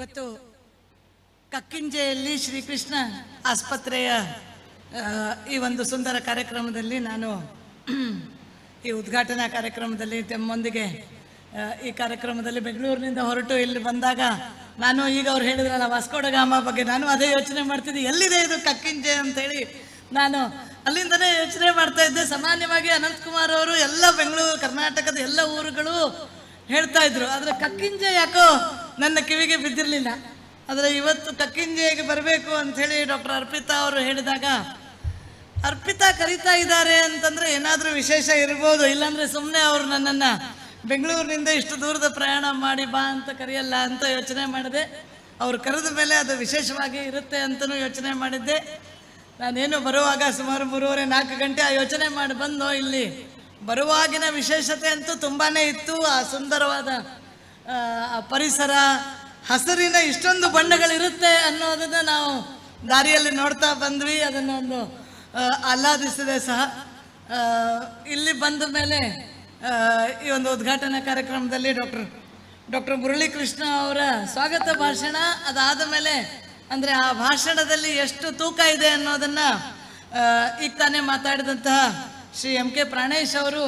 ಇವತ್ತು ಕಕ್ಕಿಂಜೆಯಲ್ಲಿ ಶ್ರೀಕೃಷ್ಣ ಆಸ್ಪತ್ರೆಯ ಈ ಒಂದು ಸುಂದರ ಕಾರ್ಯಕ್ರಮದಲ್ಲಿ ನಾನು ಈ ಉದ್ಘಾಟನಾ ಕಾರ್ಯಕ್ರಮದಲ್ಲಿ ತಮ್ಮೊಂದಿಗೆ ಈ ಕಾರ್ಯಕ್ರಮದಲ್ಲಿ ಬೆಂಗಳೂರಿನಿಂದ ಹೊರಟು ಇಲ್ಲಿ ಬಂದಾಗ ನಾನು ಈಗ ಅವ್ರು ಹೇಳಿದ್ರಲ್ಲ ವಾಸ್ಕೋಡಗಾಮ ಬಗ್ಗೆ ನಾನು ಅದೇ ಯೋಚನೆ ಮಾಡ್ತಿದ್ದೆ. ಎಲ್ಲಿದೆ ಇದು ಕಕ್ಕಿಂಜೆ ಅಂತೇಳಿ ನಾನು ಅಲ್ಲಿಂದನೇ ಯೋಚನೆ ಮಾಡ್ತಾ ಇದ್ದೆ. ಸಾಮಾನ್ಯವಾಗಿ ಅನಂತಕುಮಾರ್ ಅವರು ಎಲ್ಲ ಬೆಂಗಳೂರು, ಕರ್ನಾಟಕದ ಎಲ್ಲ ಊರುಗಳು ಹೇಳ್ತಾ ಇದ್ರು. ಆದರೆ ಕಕ್ಕಿಂಜೆ ಯಾಕೋ ನನ್ನ ಕಿವಿಗೆ ಬಿದ್ದಿರಲಿಲ್ಲ. ಆದರೆ ಇವತ್ತು ಕಕ್ಕಿಂಜೆಗೆ ಬರಬೇಕು ಅಂಥೇಳಿ ಡಾಕ್ಟರ್ ಅರ್ಪಿತಾ ಅವರು ಹೇಳಿದಾಗ, ಅರ್ಪಿತಾ ಕರೀತಾ ಇದ್ದಾರೆ ಅಂತಂದರೆ ಏನಾದರೂ ವಿಶೇಷ ಇರ್ಬೋದು. ಇಲ್ಲಾಂದರೆ ಸುಮ್ಮನೆ ಅವರು ನನ್ನನ್ನು ಬೆಂಗಳೂರಿನಿಂದ ಇಷ್ಟು ದೂರದ ಪ್ರಯಾಣ ಮಾಡಿ ಬಾ ಅಂತ ಕರೆಯಲ್ಲ ಅಂತ ಯೋಚನೆ ಮಾಡಿದೆ. ಅವ್ರು ಕರೆದ ಮೇಲೆ ಅದು ವಿಶೇಷವಾಗಿ ಇರುತ್ತೆ ಅಂತಲೂ ಯೋಚನೆ ಮಾಡಿದ್ದೆ. ನಾನೇನು ಬರುವಾಗ ಸುಮಾರು ಮೂರುವರೆ ನಾಲ್ಕು ಗಂಟೆ ಆ ಯೋಚನೆ ಮಾಡಿ ಬಂದು ಇಲ್ಲಿ ಬರುವಾಗಿನ ವಿಶೇಷತೆ ಅಂತೂ ತುಂಬಾ ಇತ್ತು. ಆ ಸುಂದರವಾದ ಪರಿಸರ ಹಸಿರಿನ ಇಷ್ಟೊಂದು ಬಣ್ಣಗಳಿರುತ್ತೆ ಅನ್ನೋದನ್ನ ನಾವು ದಾರಿಯಲ್ಲಿ ನೋಡ್ತಾ ಬಂದ್ವಿ. ಅದನ್ನು ಒಂದು ಆ, ಆಹ್ಲಾದಿಸಿದೆ ಸಹ ಇಲ್ಲಿ ಬಂದ ಮೇಲೆ ಈ ಒಂದು ಉದ್ಘಾಟನಾ ಕಾರ್ಯಕ್ರಮದಲ್ಲಿ ಡಾಕ್ಟರ್ ಡಾಕ್ಟರ್ ಮುರಳೀಕೃಷ್ಣ ಅವರ ಸ್ವಾಗತ ಭಾಷಣ. ಅದಾದ ಮೇಲೆ ಅಂದರೆ ಆ ಭಾಷಣದಲ್ಲಿ ಎಷ್ಟು ತೂಕ ಇದೆ ಅನ್ನೋದನ್ನು ಈಗ ತಾನೇ ಮಾತಾಡಿದಂತಹ ಶ್ರೀ ಎಂ ಕೆ ಪ್ರಾಣೇಶ್ ಅವರು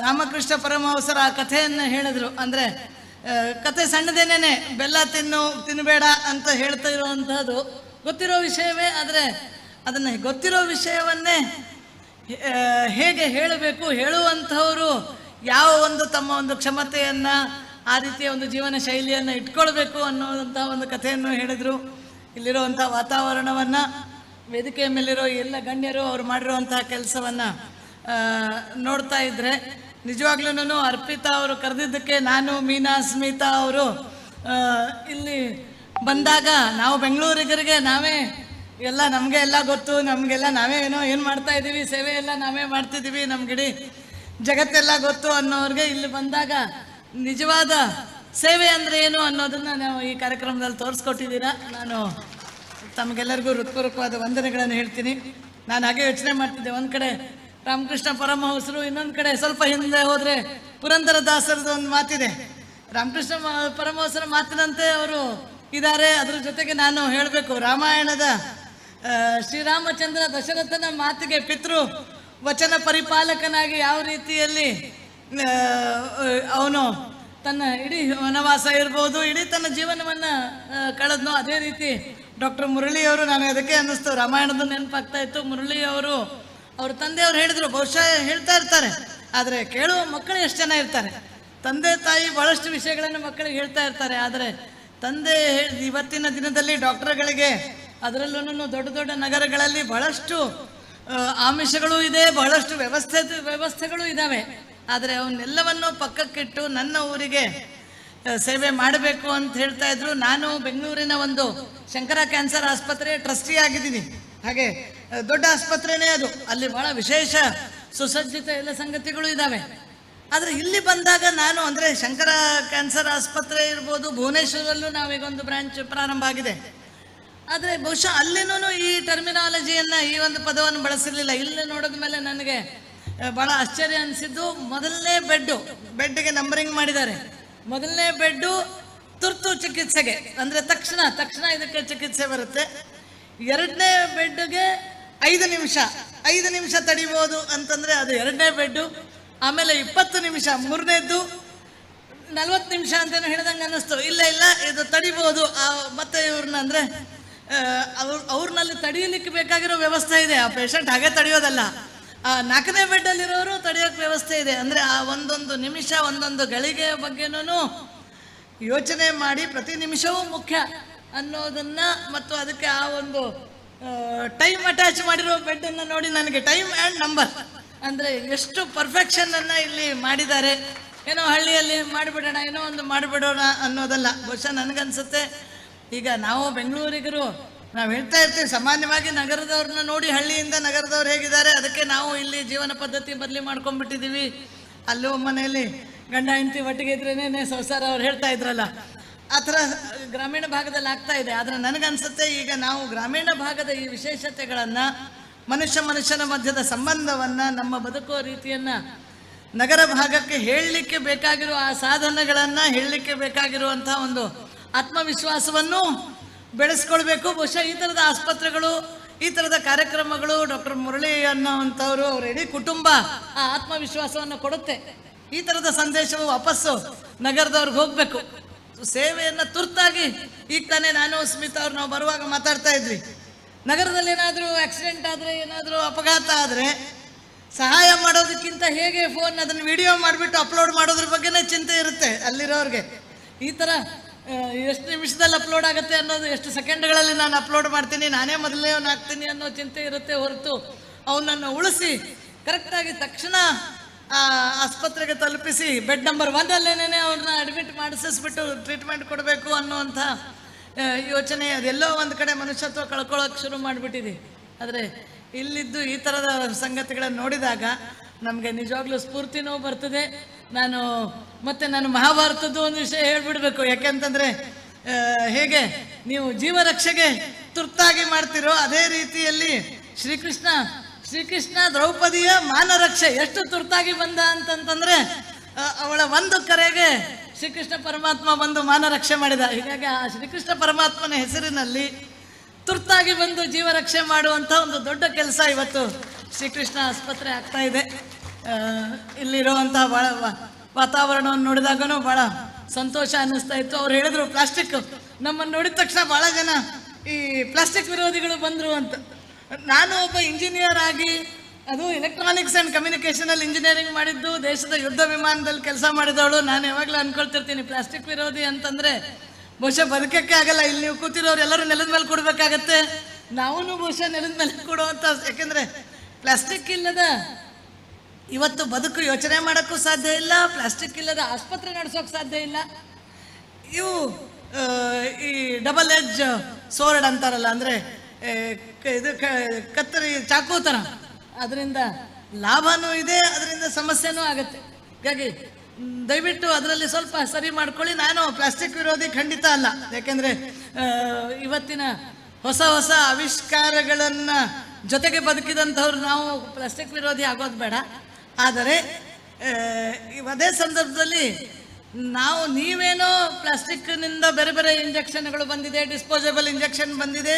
ರಾಮಕೃಷ್ಣ ಪರಮಹಂಸರ ಆ ಕಥೆಯನ್ನು ಹೇಳಿದರು. ಅಂದರೆ ಕತೆ ಸಣ್ಣದೇನೇನೆ, ಬೆಲ್ಲ ತಿನ್ನು ತಿನ್ನಬೇಡ ಅಂತ ಹೇಳ್ತಾ ಇರುವಂತಹದ್ದು ಗೊತ್ತಿರೋ ವಿಷಯವೇ, ಆದರೆ ಅದನ್ನು ಗೊತ್ತಿರೋ ವಿಷಯವನ್ನೇ ಹೇಗೆ ಹೇಳಬೇಕು, ಹೇಳುವಂಥವರು ಯಾವ ಒಂದು ತಮ್ಮ ಒಂದು ಕ್ಷಮತೆಯನ್ನು, ಆ ರೀತಿಯ ಒಂದು ಜೀವನ ಶೈಲಿಯನ್ನು ಇಟ್ಕೊಳ್ಬೇಕು ಅನ್ನೋದಂಥ ಒಂದು ಕಥೆಯನ್ನು ಹೇಳಿದರು. ಇಲ್ಲಿರುವಂಥ ವಾತಾವರಣವನ್ನು, ವೇದಿಕೆಯ ಮೇಲಿರೋ ಎಲ್ಲ ಗಣ್ಯರು ಅವರು ಮಾಡಿರುವಂತಹ ಕೆಲಸವನ್ನು ನೋಡ್ತಾ ಇದ್ದರೆ ನಿಜವಾಗ್ಲೂ ಅರ್ಪಿತಾ ಅವರು ಕರೆದಿದ್ದಕ್ಕೆ ನಾನು ಮೀನಾ, ಸ್ಮಿತಾ ಅವರು ಇಲ್ಲಿ ಬಂದಾಗ ನಾವು ಬೆಂಗಳೂರಿಗರಿಗೆ ನಾವೇ ಎಲ್ಲ ನಮಗೆ ಎಲ್ಲ ಗೊತ್ತು, ನಮಗೆಲ್ಲ ನಾವೇ ಏನೋ ಏನು ಮಾಡ್ತಾ ಇದ್ದೀವಿ ಸೇವೆ ಎಲ್ಲ ನಾವೇ ಮಾಡ್ತಿದ್ದೀವಿ ನಮ್ಗಿಡಿ ಜಗತ್ತೆಲ್ಲ ಗೊತ್ತು ಅನ್ನೋರಿಗೆ ಇಲ್ಲಿ ಬಂದಾಗ ನಿಜವಾದ ಸೇವೆ ಅಂದರೆ ಏನು ಅನ್ನೋದನ್ನು ನಾವು ಈ ಕಾರ್ಯಕ್ರಮದಲ್ಲಿ ತೋರಿಸ್ಕೊಟ್ಟಿದ್ದೀರಾ. ನಾನು ತಮಗೆಲ್ಲರಿಗೂ ಹೃತ್ಪೂರ್ವಕವಾದ ವಂದನೆಗಳನ್ನು ಹೇಳ್ತೀನಿ. ನಾನು ಹಾಗೆ ಯೋಚನೆ ಮಾಡ್ತಿದ್ದೆ. ಒಂದು ಕಡೆ ರಾಮಕೃಷ್ಣ ಪರಮಹಂಸರು, ಇನ್ನೊಂದು ಕಡೆ ಸ್ವಲ್ಪ ಹಿಂದೆ ಹೋದರೆ ಪುರಂದರ ದಾಸರದ್ದು ಒಂದು ಮಾತಿದೆ. ರಾಮಕೃಷ್ಣ ಪರಮಹಂಸರ ಮಾತಿನಂತೆ ಅವರು ಇದ್ದಾರೆ. ಅದ್ರ ಜೊತೆಗೆ ನಾನು ಹೇಳಬೇಕು, ರಾಮಾಯಣದ ಶ್ರೀರಾಮಚಂದ್ರ ದಶರಥನ ಮಾತಿಗೆ ಪಿತೃ ವಚನ ಪರಿಪಾಲಕನಾಗಿ ಯಾವ ರೀತಿಯಲ್ಲಿ ಅವನು ತನ್ನ ಇಡೀ ವನವಾಸ ಇರ್ಬೋದು, ಇಡೀ ತನ್ನ ಜೀವನವನ್ನು ಕಳೆದ್ನೋ, ಅದೇ ರೀತಿ ಡಾಕ್ಟರ್ ಮುರಳಿಯವರು, ನಾನು ಅದಕ್ಕೆ ಅನ್ನಿಸ್ತು. ರಾಮಾಯಣದ ನೆನಪಾಗ್ತಾ ಇತ್ತು. ಮುರಳಿಯವರು ಅವ್ರ ತಂದೆಯವ್ರು ಹೇಳಿದ್ರು, ಬಹುಶಃ ಹೇಳ್ತಾ ಇರ್ತಾರೆ. ಆದರೆ ಕೇಳುವ ಮಕ್ಕಳು ಎಷ್ಟು ಜನ ಇರ್ತಾರೆ? ತಂದೆ ತಾಯಿ ಬಹಳಷ್ಟು ವಿಷಯಗಳನ್ನು ಮಕ್ಕಳಿಗೆ ಹೇಳ್ತಾ ಇರ್ತಾರೆ. ಆದರೆ ತಂದೆ ಇವತ್ತಿನ ದಿನದಲ್ಲಿ ಡಾಕ್ಟರ್ಗಳಿಗೆ ಅದರಲ್ಲೂ ದೊಡ್ಡ ದೊಡ್ಡ ನಗರಗಳಲ್ಲಿ ಬಹಳಷ್ಟು ಆಮಿಷಗಳು ಇದೆ, ಬಹಳಷ್ಟು ವ್ಯವಸ್ಥೆ, ವ್ಯವಸ್ಥೆಗಳು ಇದ್ದಾವೆ ಆದರೆ ಅವನ್ನೆಲ್ಲವನ್ನು ಪಕ್ಕಕ್ಕಿಟ್ಟು ನನ್ನ ಊರಿಗೆ ಸೇವೆ ಮಾಡಬೇಕು ಅಂತ ಹೇಳ್ತಾ ಇದ್ರು. ನಾನು ಬೆಂಗಳೂರಿನ ಒಂದು ಶಂಕರ ಕ್ಯಾನ್ಸರ್ ಆಸ್ಪತ್ರೆ ಟ್ರಸ್ಟಿ ಆಗಿದ್ದೀನಿ ಹಾಗೆ ದೊಡ್ಡ ಆಸ್ಪತ್ರೆನೇ ಅದು. ಅಲ್ಲಿ ಬಹಳ ವಿಶೇಷ ಸುಸಜ್ಜಿತ ಎಲ್ಲ ಸಂಗತಿಗಳು ಇದ್ದಾವೆ ಆದರೆ ಇಲ್ಲಿ ಬಂದಾಗ ನಾನು ಅಂದರೆ ಶಂಕರ ಕ್ಯಾನ್ಸರ್ ಆಸ್ಪತ್ರೆ ಇರ್ಬೋದು, ಭುವನೇಶ್ವರಲ್ಲೂ ನಾವೀಗೊಂದು ಬ್ರಾಂಚ್ ಪ್ರಾರಂಭ ಆಗಿದೆ. ಆದರೆ ಬಹುಶಃ ಅಲ್ಲಿನೂ ಈ ಟರ್ಮಿನಾಲಜಿಯನ್ನು, ಈ ಒಂದು ಪದವನ್ನು ಬಳಸಿರಲಿಲ್ಲ. ಇಲ್ಲಿ ನೋಡಿದ ಮೇಲೆ ನನಗೆ ಬಹಳ ಆಶ್ಚರ್ಯ ಅನಿಸಿದ್ದು, ಮೊದಲನೇ ಬೆಡ್ಡು ಬೆಡ್ಗೆ ನಂಬರಿಂಗ್ ಮಾಡಿದ್ದಾರೆ. ಮೊದಲನೇ ಬೆಡ್ಡು ತುರ್ತು ಚಿಕಿತ್ಸೆಗೆ, ಅಂದರೆ ತಕ್ಷಣ ತಕ್ಷಣ ಇದಕ್ಕೆ ಚಿಕಿತ್ಸೆ ಬರುತ್ತೆ. ಎರಡನೇ ಬೆಡ್ಗೆ ಐದು ನಿಮಿಷ ಐದು ನಿಮಿಷ ತಡಿಬೋದು ಅಂತಂದರೆ ಅದು ಎರಡನೇ ಬೆಡ್ಡು ಆಮೇಲೆ ಇಪ್ಪತ್ತು ನಿಮಿಷ, ಮೂರನೇದ್ದು ನಲ್ವತ್ತು ನಿಮಿಷ ಅಂತಲೂ ಹೇಳ್ದಂಗೆ ಅನ್ನಿಸ್ತು. ಇಲ್ಲ ಇಲ್ಲ, ಇದು ತಡಿಬೋದು. ಮತ್ತೆ ಇವ್ರನ್ನ ಅಂದರೆ ಅವ್ರ ಅವ್ರನ್ನಲ್ಲಿ ತಡೆಯಲಿಕ್ಕೆ ಬೇಕಾಗಿರೋ ವ್ಯವಸ್ಥೆ ಇದೆ. ಆ ಪೇಷಂಟ್ ಹಾಗೆ ತಡೆಯೋದಲ್ಲ. ಆ, ನಾಲ್ಕನೇ ಬೆಡ್ಡಲ್ಲಿರೋರು ತಡೆಯೋಕ್ಕೆ ವ್ಯವಸ್ಥೆ ಇದೆ. ಅಂದರೆ ಆ ಒಂದೊಂದು ನಿಮಿಷ, ಒಂದೊಂದು ಗಳಿಗೆಯ ಬಗ್ಗೆನೂ ಯೋಚನೆ ಮಾಡಿ ಪ್ರತಿ ನಿಮಿಷವೂ ಮುಖ್ಯ ಅನ್ನೋದನ್ನು ಮತ್ತು ಅದಕ್ಕೆ ಆ ಒಂದು ಟೈಮ್ ಅಟ್ಯಾಚ್ ಮಾಡಿರೋ ಬೆಡ್ಡನ್ನು ನೋಡಿ ನನಗೆ ಟೈಮ್ ಆ್ಯಂಡ್ ನಂಬರ್ ಅಂದರೆ ಎಷ್ಟು ಪರ್ಫೆಕ್ಷನನ್ನು ಇಲ್ಲಿ ಮಾಡಿದ್ದಾರೆ. ಏನೋ ಹಳ್ಳಿಯಲ್ಲಿ ಮಾಡಿಬಿಡೋಣ, ಏನೋ ಒಂದು ಮಾಡಿಬಿಡೋಣ ಅನ್ನೋದಲ್ಲ. ಬಹುಶಃ ನನಗನ್ಸುತ್ತೆ. ಈಗ ನಾವು ಬೆಂಗಳೂರಿಗರು, ನಾವು ಹೇಳ್ತಾ ಇರ್ತೀವಿ, ಸಾಮಾನ್ಯವಾಗಿ ನಗರದವ್ರನ್ನ ನೋಡಿ ಹಳ್ಳಿಯಿಂದ ನಗರದವ್ರು ಹೇಗಿದ್ದಾರೆ, ಅದಕ್ಕೆ ನಾವು ಇಲ್ಲಿ ಜೀವನ ಪದ್ಧತಿ ಬದಲಿ ಮಾಡ್ಕೊಂಡ್ಬಿಟ್ಟಿದ್ದೀವಿ. ಅಲ್ಲೂ ಮನೆಯಲ್ಲಿ ಗಂಡ, ಹೆಂಡತಿ ಒಟ್ಟಿಗೆ ಇದ್ರೇನೆ ಸಂಸಾರ ಅವ್ರು ಹೇಳ್ತಾ ಇದ್ರಲ್ಲ. ಆ ಗ್ರಾಮೀಣ ಭಾಗದಲ್ಲಿ ಆಗ್ತಾ ಇದೆ. ಆದರೆ ನನಗನ್ಸುತ್ತೆ ಈಗ ನಾವು ಗ್ರಾಮೀಣ ಭಾಗದ ಈ ವಿಶೇಷತೆಗಳನ್ನು, ಮನುಷ್ಯ ಮನುಷ್ಯನ ಮಧ್ಯದ ಸಂಬಂಧವನ್ನು, ನಮ್ಮ ಬದುಕುವ ರೀತಿಯನ್ನು ನಗರ ಭಾಗಕ್ಕೆ ಹೇಳಲಿಕ್ಕೆ ಬೇಕಾಗಿರುವ ಆ ಸಾಧನಗಳನ್ನು ಹೇಳಲಿಕ್ಕೆ ಬೇಕಾಗಿರುವಂಥ ಒಂದು ಆತ್ಮವಿಶ್ವಾಸವನ್ನು ಬೆಳೆಸ್ಕೊಳ್ಬೇಕು. ಬಹುಶಃ ಈ ಥರದ ಆಸ್ಪತ್ರೆಗಳು, ಈ ಥರದ ಕಾರ್ಯಕ್ರಮಗಳು ಡಾಕ್ಟರ್ ಮುರಳಿ ಅನ್ನೋವಂಥವ್ರು ಅವ್ರ ಇಡೀ ಕುಟುಂಬ ಆ ಆತ್ಮವಿಶ್ವಾಸವನ್ನು ಕೊಡುತ್ತೆ. ಈ ಥರದ ಸಂದೇಶವು ವಾಪಸ್ಸು ನಗರದವ್ರಿಗೆ ಹೋಗಬೇಕು. ಸೇವೆಯನ್ನು ತುರ್ತಾಗಿ ಈಗ ತಾನೇ ನಾನು ಸ್ಮಿತ್ ಅವ್ರು ನಾವು ಬರುವಾಗ ಮಾತಾಡ್ತಾ ಇದ್ವಿ. ನಗರದಲ್ಲಿ ಏನಾದರೂ ಆಕ್ಸಿಡೆಂಟ್ ಆದರೆ, ಏನಾದರೂ ಅಪಘಾತ ಆದರೆ ಸಹಾಯ ಮಾಡೋದಕ್ಕಿಂತ ಹೇಗೆ ಫೋನ್ ಅದನ್ನು ವಿಡಿಯೋ ಮಾಡಿಬಿಟ್ಟು ಅಪ್ಲೋಡ್ ಮಾಡೋದ್ರ ಬಗ್ಗೆನೇ ಚಿಂತೆ ಇರುತ್ತೆ ಅಲ್ಲಿರೋರಿಗೆ. ಈ ಥರ ಎಷ್ಟು ನಿಮಿಷದಲ್ಲಿ ಅಪ್ಲೋಡ್ ಆಗುತ್ತೆ ಅನ್ನೋದು, ಎಷ್ಟು ಸೆಕೆಂಡ್ಗಳಲ್ಲಿ ನಾನು ಅಪ್ಲೋಡ್ ಮಾಡ್ತೀನಿ, ನಾನೇ ಮೊದಲನೇ ಹಾಕ್ತೀನಿ ಅನ್ನೋ ಚಿಂತೆ ಇರುತ್ತೆ ಹೊರತು ಅವನನ್ನು ಉಳಿಸಿ ಕರೆಕ್ಟಾಗಿ ತಕ್ಷಣ ಆಸ್ಪತ್ರೆಗೆ ತಲುಪಿಸಿ ಬೆಡ್ ನಂಬರ್ ಒನ್ನಲ್ಲೇನೇ ಅವ್ರನ್ನ ಅಡ್ಮಿಟ್ ಮಾಡಿಸಿಸ್ಬಿಟ್ಟು ಟ್ರೀಟ್ಮೆಂಟ್ ಕೊಡಬೇಕು ಅನ್ನುವಂಥ ಯೋಚನೆ ಅದೆಲ್ಲೋ ಒಂದು ಕಡೆ ಮನುಷ್ಯತ್ವ ಕಳ್ಕೊಳ್ಳೋಕೆ ಶುರು ಮಾಡಿಬಿಟ್ಟಿದೆ. ಆದರೆ ಇಲ್ಲಿದ್ದು ಈ ಥರದ ಸಂಗತಿಗಳನ್ನು ನೋಡಿದಾಗ ನಮಗೆ ನಿಜವಾಗ್ಲೂ ಸ್ಫೂರ್ತಿನೂ ಬರ್ತದೆ. ನಾನು ಮತ್ತು ನಾನು ಮಹಾಭಾರತದ್ದು ಒಂದು ವಿಷಯ ಹೇಳ್ಬಿಡ್ಬೇಕು. ಯಾಕೆಂತಂದರೆ ಹೇಗೆ ನೀವು ಜೀವರಕ್ಷೆಗೆ ತುರ್ತಾಗಿ ಮಾಡ್ತಿರೋ ಅದೇ ರೀತಿಯಲ್ಲಿ ಶ್ರೀಕೃಷ್ಣ ಶ್ರೀಕೃಷ್ಣ ದ್ರೌಪದಿಯ ಮಾನರಕ್ಷೆ ಎಷ್ಟು ತುರ್ತಾಗಿ ಬಂದ ಅಂತಂತಂದ್ರೆ ಅವಳ ಒಂದು ಕರೆಗೆ ಶ್ರೀಕೃಷ್ಣ ಪರಮಾತ್ಮ ಬಂದು ಮಾನರಕ್ಷೆ ಮಾಡಿದ. ಹೀಗಾಗಿ ಆ ಶ್ರೀಕೃಷ್ಣ ಪರಮಾತ್ಮನ ಹೆಸರಿನಲ್ಲಿ ತುರ್ತಾಗಿ ಬಂದು ಜೀವರಕ್ಷೆ ಮಾಡುವಂಥ ಒಂದು ದೊಡ್ಡ ಕೆಲಸ ಇವತ್ತು ಶ್ರೀಕೃಷ್ಣ ಆಸ್ಪತ್ರೆ ಆಗ್ತಾ ಇದೆ. ಇಲ್ಲಿರುವಂಥ ಭಾಳ ವಾತಾವರಣವನ್ನು ನೋಡಿದಾಗನೂ ಭಾಳ ಸಂತೋಷ ಅನ್ನಿಸ್ತಾ ಇತ್ತು. ಅವ್ರು ಹೇಳಿದ್ರು, ಪ್ಲಾಸ್ಟಿಕ್ ನಮ್ಮನ್ನು ನೋಡಿದ ತಕ್ಷಣ ಭಾಳ ಜನ ಈ ಪ್ಲಾಸ್ಟಿಕ್ ವಿರೋಧಿಗಳು ಬಂದರು ಅಂತ. ನಾನು ಒಬ್ಬ ಇಂಜಿನಿಯರ್ ಆಗಿ, ಅದು ಎಲೆಕ್ಟ್ರಾನಿಕ್ಸ್ ಆ್ಯಂಡ್ ಕಮ್ಯುನಿಕೇಷನಲ್ಲಿ ಇಂಜಿನಿಯರಿಂಗ್ ಮಾಡಿದ್ದು, ದೇಶದ ಯುದ್ಧ ವಿಮಾನದಲ್ಲಿ ಕೆಲಸ ಮಾಡಿದವಳು. ನಾನು ಯಾವಾಗಲೂ ಅನ್ಕೊಳ್ತಿರ್ತೀನಿ ಪ್ಲಾಸ್ಟಿಕ್ ವಿರೋಧಿ ಅಂತಂದರೆ, ಬಹುಶಃ ಬದುಕಕ್ಕೆ ಆಗಲ್ಲ. ಇಲ್ಲಿ ನೀವು ಕೂತಿರೋರು ಎಲ್ಲರೂ ನೆಲದ ಮೇಲೆ ಕೊಡಬೇಕಾಗತ್ತೆ. ನಾವೂ ಬಹುಶಃ ನೆಲದ ಮೇಲೆ ಕೊಡುವಂಥ ಯಾಕೆಂದರೆ ಪ್ಲಾಸ್ಟಿಕ್ ಇಲ್ಲದ, ಇವತ್ತು ಬದುಕು ಯೋಚನೆ ಮಾಡೋಕ್ಕೂ ಸಾಧ್ಯ ಇಲ್ಲ. ಪ್ಲಾಸ್ಟಿಕ್ ಇಲ್ಲದ ಆಸ್ಪತ್ರೆ ನಡೆಸೋಕೆ ಸಾಧ್ಯ ಇಲ್ಲ. ಇವು ಈ ಡಬಲ್ ಎಜ್ ಸೋರ್ಡ್ ಅಂತಾರಲ್ಲ, ಅಂದರೆ ಇದು ಕತ್ತರಿ ಥರ ಅದರಿಂದ ಲಾಭನೂ ಇದೆ, ಅದರಿಂದ ಸಮಸ್ಯೆನೂ ಆಗುತ್ತೆ. ಹೀಗಾಗಿ ದಯವಿಟ್ಟು ಅದರಲ್ಲಿ ಸ್ವಲ್ಪ ಸರಿ ಮಾಡ್ಕೊಳ್ಳಿ. ನಾನು ಪ್ಲಾಸ್ಟಿಕ್ ವಿರೋಧಿ ಖಂಡಿತ ಅಲ್ಲ. ಯಾಕೆಂದರೆ ಇವತ್ತಿನ ಹೊಸ ಹೊಸ ಆವಿಷ್ಕಾರಗಳನ್ನು ಜೊತೆಗೆ ಬದುಕಿದಂಥವ್ರು ನಾವು ಪ್ಲಾಸ್ಟಿಕ್ ವಿರೋಧಿ ಆಗೋದು ಬೇಡ. ಆದರೆ ಅದೇ ಸಂದರ್ಭದಲ್ಲಿ ನಾವು ನೀವೇನೋ ಪ್ಲಾಸ್ಟಿಕ್ನಿಂದ ಬೇರೆ ಬೇರೆ ಇಂಜೆಕ್ಷನ್ಗಳು ಬಂದಿದೆ, ಡಿಸ್ಪೋಸಬಲ್ ಇಂಜೆಕ್ಷನ್ ಬಂದಿದೆ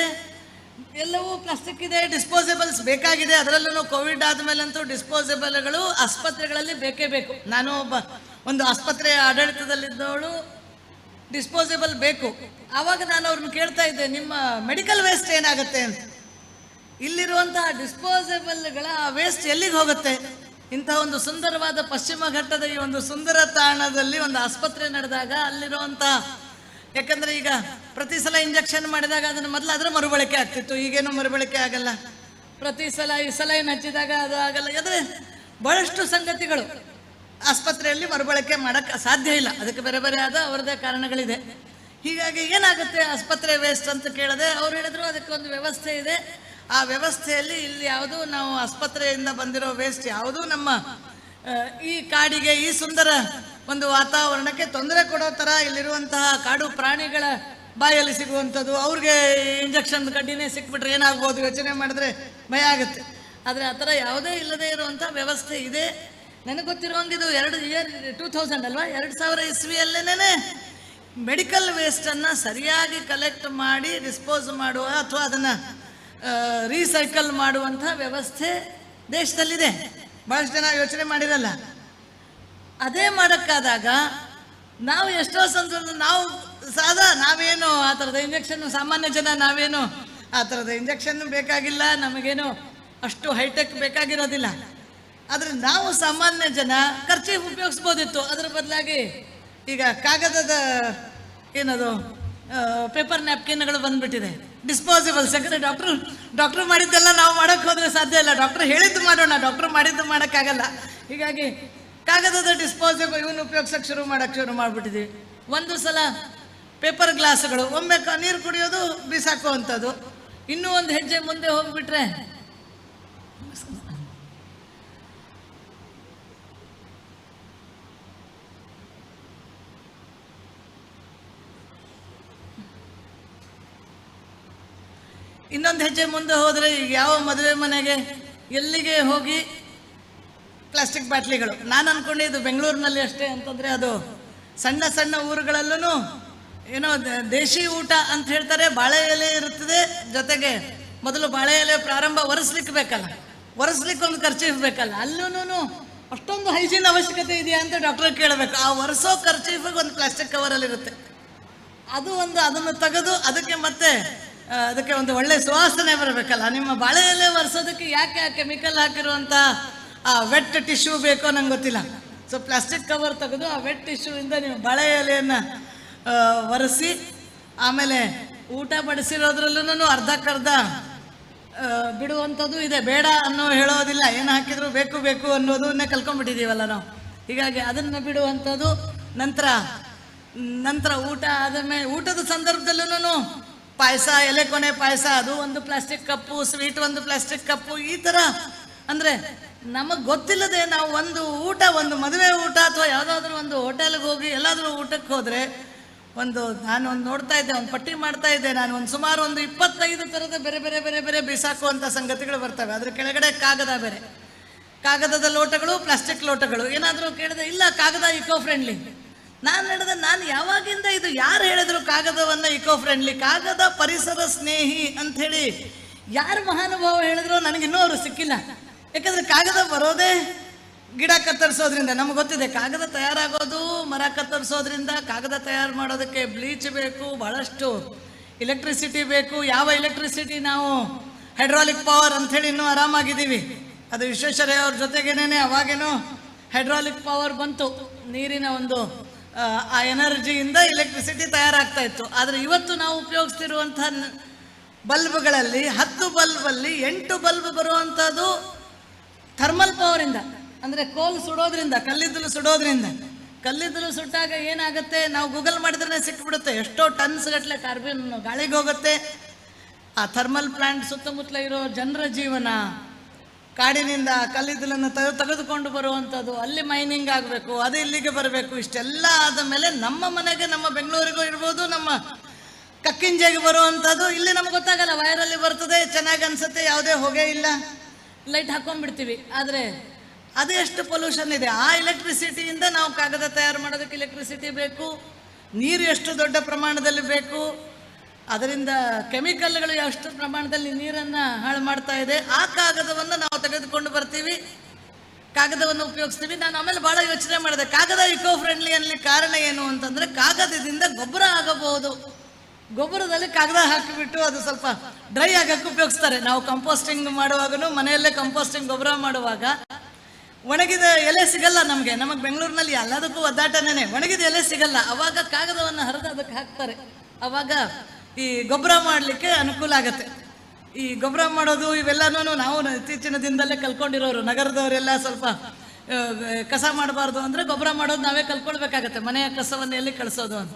ಎಲ್ಲವೂ ಪ್ಲಾಸ್ಟಿಕ್ ಇದೆ ಡಿಸ್ಪೋಸೇಬಲ್ಸ್ ಬೇಕಾಗಿದೆ. ಅದರಲ್ಲೂ ಕೋವಿಡ್ ಆದಮೇಲಂತೂ ಡಿಸ್ಪೋಸೇಬಲ್ಗಳು ಆಸ್ಪತ್ರೆಗಳಲ್ಲಿ ಬೇಕೇ ಬೇಕು. ನಾನು ಒಬ್ಬ, ಒಂದು ಆಸ್ಪತ್ರೆಯ ಆಡಳಿತದಲ್ಲಿದ್ದವಳು ಡಿಸ್ಪೋಸೇಬಲ್ ಬೇಕು. ಆವಾಗ ನಾನು ಅವ್ರನ್ನ ಕೇಳ್ತಾ ಇದ್ದೆ, ನಿಮ್ಮ ಮೆಡಿಕಲ್ ವೇಸ್ಟ್ ಏನಾಗುತ್ತೆ ಅಂತ. ಇಲ್ಲಿರುವಂತಹ ಡಿಸ್ಪೋಸೇಬಲ್ಗಳ ವೇಸ್ಟ್ ಎಲ್ಲಿಗೆ ಹೋಗುತ್ತೆ? ಇಂಥ ಒಂದು ಸುಂದರವಾದ ಪಶ್ಚಿಮ ಘಟ್ಟದ ಈ ಒಂದು ಸುಂದರ ತಾಣದಲ್ಲಿ ಒಂದು ಆಸ್ಪತ್ರೆ ನಡೆದಾಗ ಅಲ್ಲಿರುವಂತಹ, ಯಾಕಂದ್ರೆ ಈಗ ಪ್ರತಿ ಸಲ ಇಂಜೆಕ್ಷನ್ ಮಾಡಿದಾಗ ಅದನ್ನು ಮೊದಲು ಅದರ ಮರುಬಳಕೆ ಆಗ್ತಿತ್ತು. ಈಗೇನು ಮರುಬಳಕೆ ಆಗಲ್ಲ. ಪ್ರತಿ ಸಲ ಈ ಸಲ ಏನು ಹಚ್ಚಿದಾಗ ಅದು ಆಗಲ್ಲ. ಅಂದರೆ ಬಹಳಷ್ಟು ಸಂಗತಿಗಳು ಆಸ್ಪತ್ರೆಯಲ್ಲಿ ಮರುಬಳಕೆ ಮಾಡೋಕ್ಕೆ ಸಾಧ್ಯ ಇಲ್ಲ. ಅದಕ್ಕೆ ಬೇರೆ ಬೇರೆ ಆದ ಅವರದೇ ಕಾರಣಗಳಿದೆ. ಹೀಗಾಗಿ ಏನಾಗುತ್ತೆ ಆಸ್ಪತ್ರೆ ವೇಸ್ಟ್ ಅಂತ ಕೇಳಿದೆ ಅವ್ರು ಹೇಳಿದ್ರು ಅದಕ್ಕೆ ಒಂದು ವ್ಯವಸ್ಥೆ ಇದೆ. ಆ ವ್ಯವಸ್ಥೆಯಲ್ಲಿ ಇಲ್ಲಿ ಯಾವುದೂ ನಾವು ಆಸ್ಪತ್ರೆಯಿಂದ ಬಂದಿರೋ ವೇಸ್ಟ್ ಯಾವುದು ನಮ್ಮ ಈ ಕಾಡಿಗೆ ಈ ಸುಂದರ ಒಂದು ವಾತಾವರಣಕ್ಕೆ ತೊಂದರೆ ಕೊಡೋ ಥರ ಇಲ್ಲಿರುವಂತಹ ಕಾಡು ಪ್ರಾಣಿಗಳ ಬಾಯಲ್ಲಿ ಸಿಗುವಂಥದ್ದು, ಅವ್ರಿಗೆ ಇಂಜೆಕ್ಷನ್ ಕಡ್ಡಿನೇ ಸಿಕ್ಬಿಟ್ರೆ ಏನಾಗ್ಬೋದು ಯೋಚನೆ ಮಾಡಿದ್ರೆ ಭಯ ಆಗುತ್ತೆ. ಆದರೆ ಆ ಥರ ಯಾವುದೇ ಇಲ್ಲದೆ ಇರುವಂಥ ವ್ಯವಸ್ಥೆ ಇದೆ. ನನಗೆ ಗೊತ್ತಿರೋಂಗೆ ಇದು ಎರಡು ಇಯರ್ ಟೂ ತೌಸಂಡ್ ಅಲ್ವಾ? ಎರಡು ಸಾವಿರ ಇಸ್ವಿಯಲ್ಲೇನೆ ಮೆಡಿಕಲ್ ವೇಸ್ಟನ್ನು ಸರಿಯಾಗಿ ಕಲೆಕ್ಟ್ ಮಾಡಿ ಡಿಸ್ಪೋಸ್ ಮಾಡುವ ಅಥವಾ ಅದನ್ನು ರೀಸೈಕಲ್ ಮಾಡುವಂಥ ವ್ಯವಸ್ಥೆ ದೇಶದಲ್ಲಿದೆ. ಭಾಳಷ್ಟು ಜನ ಯೋಚನೆ ಮಾಡಿರಲ್ಲ. ಅದೇ ಮಾಡೋಕ್ಕಾದಾಗ ನಾವು ಎಷ್ಟೋ ಸಂದರ್ಭ ನಾವು ಸಾದಾ, ನಾವೇನು ಆ ಥರದ ಇಂಜೆಕ್ಷನ್ ಸಾಮಾನ್ಯ ಜನ ನಾವೇನು ಆ ಥರದ ಇಂಜೆಕ್ಷನ್ ಬೇಕಾಗಿಲ್ಲ, ನಮಗೇನು ಅಷ್ಟು ಹೈಟೆಕ್ ಬೇಕಾಗಿರೋದಿಲ್ಲ. ಆದರೆ ನಾವು ಸಾಮಾನ್ಯ ಜನ ಖರ್ಚಿ ಉಪಯೋಗಿಸ್ಬೋದಿತ್ತು. ಅದರ ಬದಲಾಗಿ ಈಗ ಕಾಗದದ ಏನದು ಪೇಪರ್ ನ್ಯಾಪ್ಕಿನ್ಗಳು ಬಂದ್ಬಿಟ್ಟಿದೆ. ಡಿಸ್ಪೋಸಿಬಲ್ಸ್ ಯಾಕಂದರೆ ಡಾಕ್ಟ್ರು ಡಾಕ್ಟ್ರು ಮಾಡಿದ್ದೆಲ್ಲ ನಾವು ಮಾಡೋಕ್ಕೆ ಹೋದರೆ ಸಾಧ್ಯ ಇಲ್ಲ. ಡಾಕ್ಟ್ರು ಹೇಳಿದ್ದು ಮಾಡೋಣ ಡಾಕ್ಟ್ರು ಮಾಡಿದ್ದು ಮಾಡೋಕ್ಕಾಗಲ್ಲ. ಹೀಗಾಗಿ ಕಾಗದದ ಡಿಸ್ಪೋಸಬಲ್ ಇವನ್ನ ಉಪಯೋಗಿಸೋಕೆ ಶುರು ಮಾಡಕ್ಕೆ ಶುರು ಮಾಡಿಬಿಟ್ಟಿದ್ದೀವಿ ಒಂದು ಸಲ ಪೇಪರ್ ಗ್ಲಾಸ್ಗಳು, ಒಮ್ಮೆ ನೀರು ಕುಡಿಯೋದು ಬಿಸಾಕುವಂಥದ್ದು. ಇನ್ನೂ ಒಂದು ಹೆಜ್ಜೆ ಮುಂದೆ ಹೋಗ್ಬಿಟ್ರೆ ಇನ್ನೊಂದು ಹೆಜ್ಜೆ ಮುಂದೆ ಹೋದರೆ ಈಗ ಯಾವ ಮದುವೆ ಮನೆಗೆ ಎಲ್ಲಿಗೆ ಹೋಗಿ ಪ್ಲಾಸ್ಟಿಕ್ ಬಾಟ್ಲಿಗಳು. ನಾನು ಅನ್ಕೊಂಡೆ ಇದು ಬೆಂಗಳೂರಿನಲ್ಲಿ ಅಷ್ಟೇ ಅಂತಂದರೆ ಅದು ಸಣ್ಣ ಸಣ್ಣ ಊರುಗಳಲ್ಲೂ ಏನೋ ದೇಶಿ ಊಟ ಅಂತ ಹೇಳ್ತಾರೆ, ಬಾಳೆ ಎಲೆ ಇರುತ್ತದೆ. ಜೊತೆಗೆ ಮೊದಲು ಬಾಳೆ ಎಲೆ ಪ್ರಾರಂಭ ಒರೆಸ್ಲಿಕ್ಕೆ ಬೇಕಲ್ಲ. ಒರೆಸ್ಲಿಕ್ಕೆ ಒಂದು ಖರ್ಚು ಬೇಕಲ್ಲ. ಅಲ್ಲೂ ಅಷ್ಟೊಂದು ಹೈಜೀನ್ ಅವಶ್ಯಕತೆ ಇದೆಯಾ ಅಂತ ಡಾಕ್ಟರ್ ಕೇಳಬೇಕು. ಆ ಒರೆಸೋ ಖರ್ಚೀಫಿಗೆ ಒಂದು ಪ್ಲಾಸ್ಟಿಕ್ ಕವರಲ್ಲಿ ಇರುತ್ತೆ ಅದು ಒಂದು ಅದನ್ನು ತೆಗೆದು ಅದಕ್ಕೆ ಮತ್ತೆ ಅದಕ್ಕೆ ಒಂದು ಒಳ್ಳೆ ಸುವಾಸನೆ ಬರಬೇಕಲ್ಲ. ನಿಮ್ಮ ಬಾಳೆ ಎಲೆ ಒರೆಸೋದಕ್ಕೆ ಯಾಕೆ ಆ ಕೆಮಿಕಲ್ ಹಾಕಿರುವಂಥ ಆ ವೆಟ್ ಟಿಶ್ಯೂ ಬೇಕೋ ನಂಗೆ ಗೊತ್ತಿಲ್ಲ. ಸೊ ಪ್ಲಾಸ್ಟಿಕ್ ಕವರ್ ತೆಗೆದು ಆ ವೆಟ್ ಟಿಶ್ಯೂಯಿಂದ ನೀವು ಬಳೆ ಎಲೆಯನ್ನು ಒರೆಸಿ, ಆಮೇಲೆ ಊಟ ಬಡಿಸಿರೋದ್ರಲ್ಲೂ ಅರ್ಧಕ್ಕರ್ಧ ಬಿಡುವಂಥದ್ದು ಇದೆ. ಬೇಡ ಅನ್ನೋ ಹೇಳೋದಿಲ್ಲ. ಏನು ಹಾಕಿದ್ರು ಬೇಕು ಬೇಕು ಅನ್ನೋದನ್ನೇ ಕಲ್ಕೊಂಡ್ಬಿಟ್ಟಿದ್ದೀವಲ್ಲ ನಾವು. ಹೀಗಾಗಿ ಅದನ್ನು ಬಿಡುವಂಥದ್ದು ನಂತರ ನಂತರ ಊಟ ಆದ ಮೇಲೆ ಊಟದ ಸಂದರ್ಭದಲ್ಲೂ ಪಾಯಸ, ಎಲೆ ಕೊನೆ ಪಾಯಸ, ಅದು ಒಂದು ಪ್ಲಾಸ್ಟಿಕ್ ಕಪ್ಪು ಸ್ವೀಟ್ ಒಂದು ಪ್ಲಾಸ್ಟಿಕ್ ಕಪ್ಪು ಈ ಥರ ಅಂದರೆ ನಮಗೆ ಗೊತ್ತಿಲ್ಲದೆ ನಾವು ಒಂದು ಊಟ, ಒಂದು ಮದುವೆ ಊಟ ಅಥವಾ ಯಾವುದಾದ್ರೂ ಒಂದು ಹೋಟೆಲ್ಗೆ ಹೋಗಿ ಎಲ್ಲಾದರೂ ಊಟಕ್ಕೆ ಹೋದರೆ ಒಂದು ನಾನು ಒಂದು ನೋಡ್ತಾ ಇದ್ದೆ, ಒಂದು ಪಟ್ಟಿ ಮಾಡ್ತಾ ಇದ್ದೆ, ನಾನು ಒಂದು ಸುಮಾರು ಒಂದು ಇಪ್ಪತ್ತೈದು ಥರದ ಬೇರೆ ಬೇರೆ ಬೇರೆ ಬೇರೆ ಬಿಸಾಕುವಂಥ ಸಂಗತಿಗಳು ಬರ್ತವೆ. ಅದ್ರ ಕೆಳಗಡೆ ಕಾಗದ ಬೇರೆ. ಕಾಗದದ ಲೋಟಗಳು, ಪ್ಲಾಸ್ಟಿಕ್ ಲೋಟಗಳು. ಏನಾದರೂ ಕೇಳಿದೆ ಇಲ್ಲ, ಕಾಗದ ಇಕೋ ಫ್ರೆಂಡ್ಲಿ ನಾನು ಹೇಳಿದೆ, ನಾನು ಯಾವಾಗಿಂದ ಇದು ಯಾರು ಹೇಳಿದ್ರು ಕಾಗದವನ್ನು ಇಕೋ ಫ್ರೆಂಡ್ಲಿ ಕಾಗದ ಪರಿಸರ ಸ್ನೇಹಿ ಅಂಥೇಳಿ ಯಾರು ಮಹಾನುಭಾವ ಹೇಳಿದ್ರು? ನನಗಿನ್ನೂ ಅವರು ಸಿಕ್ಕಿಲ್ಲ. ಯಾಕಂದ್ರೆ ಕಾಗದ ಬರೋದೇ ಗಿಡ ಕತ್ತರಿಸೋದ್ರಿಂದ ನಮ್ಗೆ ಗೊತ್ತಿದೆ ಕಾಗದ ತಯಾರಾಗೋದು ಮರ ಕತ್ತರಿಸೋದ್ರಿಂದ ಕಾಗದ ತಯಾರು ಮಾಡೋದಕ್ಕೆ ಬ್ಲೀಚ್ ಬೇಕು ಬಹಳಷ್ಟು ಎಲೆಕ್ಟ್ರಿಸಿಟಿ ಬೇಕು. ಯಾವ ಎಲೆಕ್ಟ್ರಿಸಿಟಿ ನಾವು? ಹೈಡ್ರಾಲಿಕ್ ಪವರ್ ಅಂಥೇಳಿ ಇನ್ನೂ ಆರಾಮಾಗಿದ್ದೀವಿ. ಅದು ವಿಶ್ವೇಶ್ವರಯ್ಯ ಅವ್ರ ಜೊತೆಗೇನೆ ಅವಾಗೇನೋ ಹೈಡ್ರಾಲಿಕ್ ಪವರ್ ಬಂತು. ನೀರಿನ ಒಂದು ಆ, ಎನರ್ಜಿಯಿಂದ ಎಲೆಕ್ಟ್ರಿಸಿಟಿ ತಯಾರಾಗ್ತಾ ಇತ್ತು. ಆದರೆ ಇವತ್ತು ನಾವು ಉಪಯೋಗಿಸ್ತಿರುವಂಥ ಬಲ್ಬ್ಗಳಲ್ಲಿ ಹತ್ತು ಬಲ್ಬಲ್ಲಿ ಎಂಟು ಬಲ್ಬ್ ಬರುವಂಥದ್ದು ಥರ್ಮಲ್ ಪವರಿಂದ, ಅಂದರೆ ಕೋಲ್ ಸುಡೋದ್ರಿಂದ, ಕಲ್ಲಿದ್ದಲು ಸುಡೋದ್ರಿಂದ. ಕಲ್ಲಿದ್ದಲು ಸುಟ್ಟಾಗ ಏನಾಗುತ್ತೆ? ನಾವು ಗೂಗಲ್ ಮಾಡಿದ್ರೆ ಸಿಕ್ಬಿಡುತ್ತೆ. ಎಷ್ಟೋ ಟನ್ಸ್ ಗಟ್ಟಲೆ ಕಾರ್ಬನ್ ಗಾಳಿಗೆ ಹೋಗುತ್ತೆ. ಆ ಥರ್ಮಲ್ ಪ್ಲಾಂಟ್ ಸುತ್ತಮುತ್ತಲ ಇರೋ ಜನರ ಜೀವನ, ಕಾಡಿನಿಂದ ಕಲ್ಲಿದ್ದಲನ್ನು ತೆಗೆ ತೆಗೆದುಕೊಂಡು ಬರುವಂಥದ್ದು ಅಲ್ಲಿ ಮೈನಿಂಗ್ ಆಗಬೇಕು, ಅದು ಇಲ್ಲಿಗೆ ಬರಬೇಕು, ಇಷ್ಟೆಲ್ಲ ಆದ ಮೇಲೆ ನಮ್ಮ ಮನೆಗೆ, ನಮ್ಮ ಬೆಂಗಳೂರಿಗೂ ಇರ್ಬೋದು, ನಮ್ಮ ಕಕ್ಕಿಂಜೆಗೆ ಬರುವಂಥದ್ದು ಇಲ್ಲಿ ನಮ್ಗೆ ಗೊತ್ತಾಗಲ್ಲ, ವೈರಲ್ಲಿ ಬರ್ತದೆ, ಚೆನ್ನಾಗಿ ಅನ್ಸುತ್ತೆ, ಯಾವುದೇ ಹೊಗೆ ಇಲ್ಲ. ಲೈಟ್ ಹಾಕೊಂಡ್ಬಿಡ್ತೀವಿ. ಆದರೆ ಅದು ಎಷ್ಟು ಪೊಲ್ಯೂಷನ್ ಇದೆ? ಆ ಎಲೆಕ್ಟ್ರಿಸಿಟಿಯಿಂದ ನಾವು ಕಾಗದ ತಯಾರು ಮಾಡೋದಕ್ಕೆ ಎಲೆಕ್ಟ್ರಿಸಿಟಿ ಬೇಕು. ನೀರು ಎಷ್ಟು ದೊಡ್ಡ ಪ್ರಮಾಣದಲ್ಲಿ ಬೇಕು. ಅದರಿಂದ ಕೆಮಿಕಲ್ಗಳು ಎಷ್ಟು ಪ್ರಮಾಣದಲ್ಲಿ ನೀರನ್ನು ಹಾಳು ಮಾಡ್ತಾ ಇದೆ. ಆ ಕಾಗದವನ್ನು ನಾವು ತೆಗೆದುಕೊಂಡು ಬರ್ತೀವಿ. ಕಾಗದವನ್ನು ಉಪಯೋಗಿಸ್ತೀವಿ. ನಾನು ಆಮೇಲೆ ಭಾಳ ಯೋಚನೆ ಮಾಡಿದೆ. ಕಾಗದ ಇಕೋ ಫ್ರೆಂಡ್ಲಿ ಅನ್ನಲಿ ಕಾರಣ ಏನು ಅಂತಂದರೆ ಕಾಗದದಿಂದ ಗೊಬ್ಬರ ಆಗಬಹುದು. ಗೊಬ್ಬರದಲ್ಲಿ ಕಾಗದ ಹಾಕಿಬಿಟ್ಟು ಅದು ಸ್ವಲ್ಪ ಡ್ರೈ ಆಗಕ್ಕೆ ಉಪಯೋಗಿಸ್ತಾರೆ. ನಾವು ಕಂಪೋಸ್ಟಿಂಗ್ ಮಾಡುವಾಗನು, ಮನೆಯಲ್ಲೇ ಕಂಪೋಸ್ಟಿಂಗ್ ಗೊಬ್ಬರ ಮಾಡುವಾಗ ಒಣಗಿದ ಎಲೆ ಸಿಗಲ್ಲ ನಮಗೆ. ನಮಗೆ ಬೆಂಗಳೂರಿನಲ್ಲಿ ಎಲ್ಲದಕ್ಕೂ ಒದ್ದಾಟನೇ ಒಣಗಿದ ಎಲೆ ಸಿಗಲ್ಲ. ಅವಾಗ ಕಾಗದವನ್ನು ಹರಿದು ಅದಕ್ಕೆ ಹಾಕ್ತಾರೆ. ಅವಾಗ ಈ ಗೊಬ್ಬರ ಮಾಡಲಿಕ್ಕೆ ಅನುಕೂಲ ಆಗುತ್ತೆ. ಈ ಗೊಬ್ಬರ ಮಾಡೋದು ಇವೆಲ್ಲನೂ ನಾವು ಇತ್ತೀಚಿನ ದಿನದಲ್ಲೇ ಕಲ್ಕೊಂಡಿರೋರು ನಗರದವರೆಲ್ಲ ಸ್ವಲ್ಪ ಕಸ ಮಾಡಬಾರ್ದು ಅಂದರೆ ಗೊಬ್ಬರ ಮಾಡೋದು ನಾವೇ ಕಲ್ಕೊಳ್ಬೇಕಾಗತ್ತೆ ಮನೆಯ ಕಸವನ್ನು ಎಲ್ಲಿ ಕಳಿಸೋದು ಅಂತ.